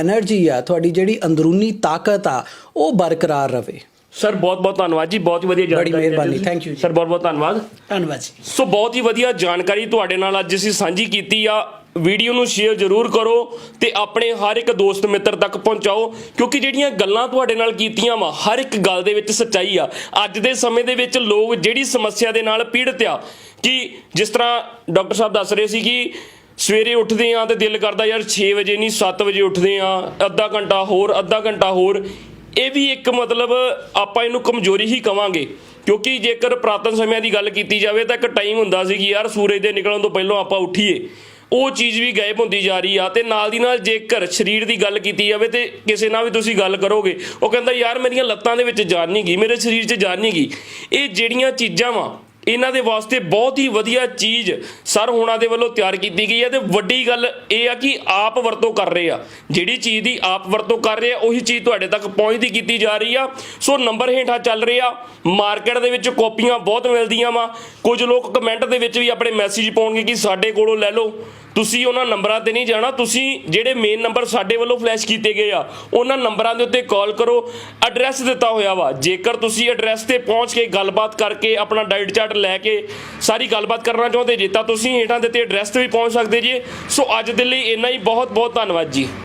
એનર્ਜੀ ਆ ਤੁਹਾਡੀ ਜਿਹੜੀ ਅੰਦਰੂਨੀ ਤਾਕਤ ਆ ਉਹ ਬਰਕਰਾਰ ਰਹੇ ਸਰ ਬਹੁਤ ਬਹੁਤ ਧੰਨਵਾਦ ਜੀ ਬਹੁਤ ਹੀ ਵਧੀਆ ਜਾਣਕਾਰੀ ਬੜੀ ਮਿਹਰਬਾਨੀ ਥੈਂਕ ਯੂ ਸਰ ਬਹੁਤ ਬਹੁਤ ਧੰਨਵਾਦ। ਧੰਨਵਾਦ ਜੀ। ਸੋ ਬਹੁਤ ਹੀ ਵਧੀਆ ਜਾਣਕਾਰੀ ਤੁਹਾਡੇ ਨਾਲ ਅੱਜ ਅਸੀਂ ਸਾਂਝੀ ਕੀਤੀ ਆ। ਵੀਡੀਓ ਨੂੰ ਸ਼ੇਅਰ ਜ਼ਰੂਰ ਕਰੋ ਤੇ ਆਪਣੇ ਹਰ ਇੱਕ ਦੋਸਤ ਮਿੱਤਰ ਤੱਕ ਪਹੁੰਚਾਓ, ਕਿਉਂਕਿ ਜਿਹੜੀਆਂ ਗੱਲਾਂ ਤੁਹਾਡੇ ਨਾਲ ਕੀਤੀਆਂ ਵਾ, ਹਰ ਇੱਕ ਗੱਲ ਦੇ ਵਿੱਚ ਸੱਚਾਈ ਆ। ਅੱਜ ਦੇ ਸਮੇਂ ਦੇ ਵਿੱਚ ਲੋਕ ਜਿਹੜੀ ਸਮੱਸਿਆ ਦੇ ਨਾਲ ਪੀੜਤ ਆ, ਕਿ ਜਿਸ ਤਰ੍ਹਾਂ ਡਾਕਟਰ ਸਾਹਿਬ ਦੱਸ ਰਹੇ ਸੀ ਕਿ ਸਵੇਰੇ ਉੱਠਦੇ ਆ ਤੇ ਦਿਲ ਕਰਦਾ ਯਾਰ 6 ਵਜੇ ਨਹੀਂ 7 ਵਜੇ ਉੱਠਦੇ ਆ, ਅੱਧਾ ਘੰਟਾ ਹੋਰ, ਅੱਧਾ ਘੰਟਾ ਹੋਰ। ਇਹ ਵੀ ਇੱਕ ਮਤਲਬ ਆਪਾਂ ਇਹਨੂੰ ਕਮਜ਼ੋਰੀ ਹੀ ਕਵਾਂਗੇ, ਕਿਉਂਕਿ ਜੇਕਰ ਪ੍ਰਾਤਨ ਸਮਿਆਂ ਦੀ ਗੱਲ ਕੀਤੀ ਜਾਵੇ ਤਾਂ ਇੱਕ ਟਾਈਮ ਹੁੰਦਾ ਸੀ ਕਿ ਯਾਰ ਸੂਰਜ ਦੇ ਨਿਕਲਣ ਤੋਂ ਪਹਿਲਾਂ ਆਪਾਂ ਉੱਠੀਏ। ਉਹ ਚੀਜ਼ ਵੀ ਗਾਇਬ ਹੁੰਦੀ ਜਾ ਰਹੀ ਆ ਤੇ ਨਾਲ ਦੀ ਨਾਲ ਜੇਕਰ ਸਰੀਰ ਦੀ ਗੱਲ ਕੀਤੀ ਜਾਵੇ ਤੇ ਕਿਸੇ ਨਾਲ ਵੀ ਤੁਸੀਂ ਗੱਲ ਕਰੋਗੇ, ਉਹ ਕਹਿੰਦਾ, ਯਾਰ, ਮੇਰੀਆਂ ਲੱਤਾਂ ਦੇ ਵਿੱਚ ਜਾਨ ਨਹੀਂ ਗਈ, ਮੇਰੇ ਸਰੀਰ 'ਚ ਜਾਨ ਨਹੀਂ ਗਈ। ਇਹ ਜਿਹੜੀਆਂ ਚੀਜ਼ਾਂ ਵਾ, ਇਹਨਾਂ ਦੇ ਵਾਸਤੇ ਬਹੁਤ ਹੀ ਵਧੀਆ ਚੀਜ਼ ਸਰ ਹੋਣਾ ਦੇ ਵੱਲੋਂ ਤਿਆਰ ਕੀਤੀ ਗਈ ਹੈ ਤੇ ਵੱਡੀ ਗੱਲ ਇਹ ਆ ਕਿ ਆਪ ਵਰਤੋਂ ਕਰ ਰਹੇ ਆ। ਜਿਹੜੀ ਚੀਜ਼ ਦੀ ਆਪ ਵਰਤੋਂ ਕਰ ਰਹੇ ਆ, ਉਹੀ ਚੀਜ਼ ਤੁਹਾਡੇ ਤੱਕ ਪਹੁੰਚਦੀ ਕੀਤੀ ਜਾ ਰਹੀ ਆ। ਸੋ ਨੰਬਰ ਹੇਠਾਂ ਚੱਲ ਰਿਹਾ ਮਾਰਕੀਟ ਦੇ ਵਿੱਚ ਕਾਪੀਆਂ ਬਹੁਤ ਮਿਲਦੀਆਂ ਵਾ। ਕੁਝ ਲੋਕ ਕਮੈਂਟ ਦੇ ਵਿੱਚ ਵੀ ਆਪਣੇ ਮੈਸੇਜ ਪਾਉਣਗੇ ਕਿ ਸਾਡੇ ਕੋਲੋਂ ਲੈ ਲਓ। ਤੁਸੀਂ ਉਹਨਾਂ ਨੰਬਰਾਂ ਤੇ ਨਹੀਂ ਜਾਣਾ, ਤੁਸੀਂ ਜਿਹੜੇ ਮੇਨ ਨੰਬਰ ਸਾਡੇ ਵੱਲੋਂ ਫਲੈਸ਼ ਕੀਤੇ ਗਏ ਆ, ਉਹਨਾਂ ਨੰਬਰਾਂ ਦੇ ਉੱਤੇ ਕਾਲ ਕਰੋ ਐਡਰੈਸ ਦਿੱਤਾ ਹੋਇਆ ਵਾ। ਜੇਕਰ ਤੁਸੀਂ ਐਡਰੈਸ ਤੇ ਪਹੁੰਚ ਕੇ ਗੱਲਬਾਤ ਕਰਕੇ ਆਪਣਾ ਡਾਈਟ ਚਾਰਟ ਲੈ ਕੇ ਸਾਰੀ ਗੱਲਬਾਤ ਕਰਨਾ ਚਾਹੁੰਦੇ ਜੇ, ਤਾਂ ਤੁਸੀਂ ਹੇਠਾਂ ਦਿੱਤੇ ਐਡਰੈਸ ਤੇ ਵੀ ਪਹੁੰਚ ਸਕਦੇ ਜੀ। ਸੋ ਅੱਜ ਦੇ ਲਈ ਇੰਨਾ ਹੀ ਬਹੁਤ ਬਹੁਤ ਧੰਨਵਾਦ ਜੀ।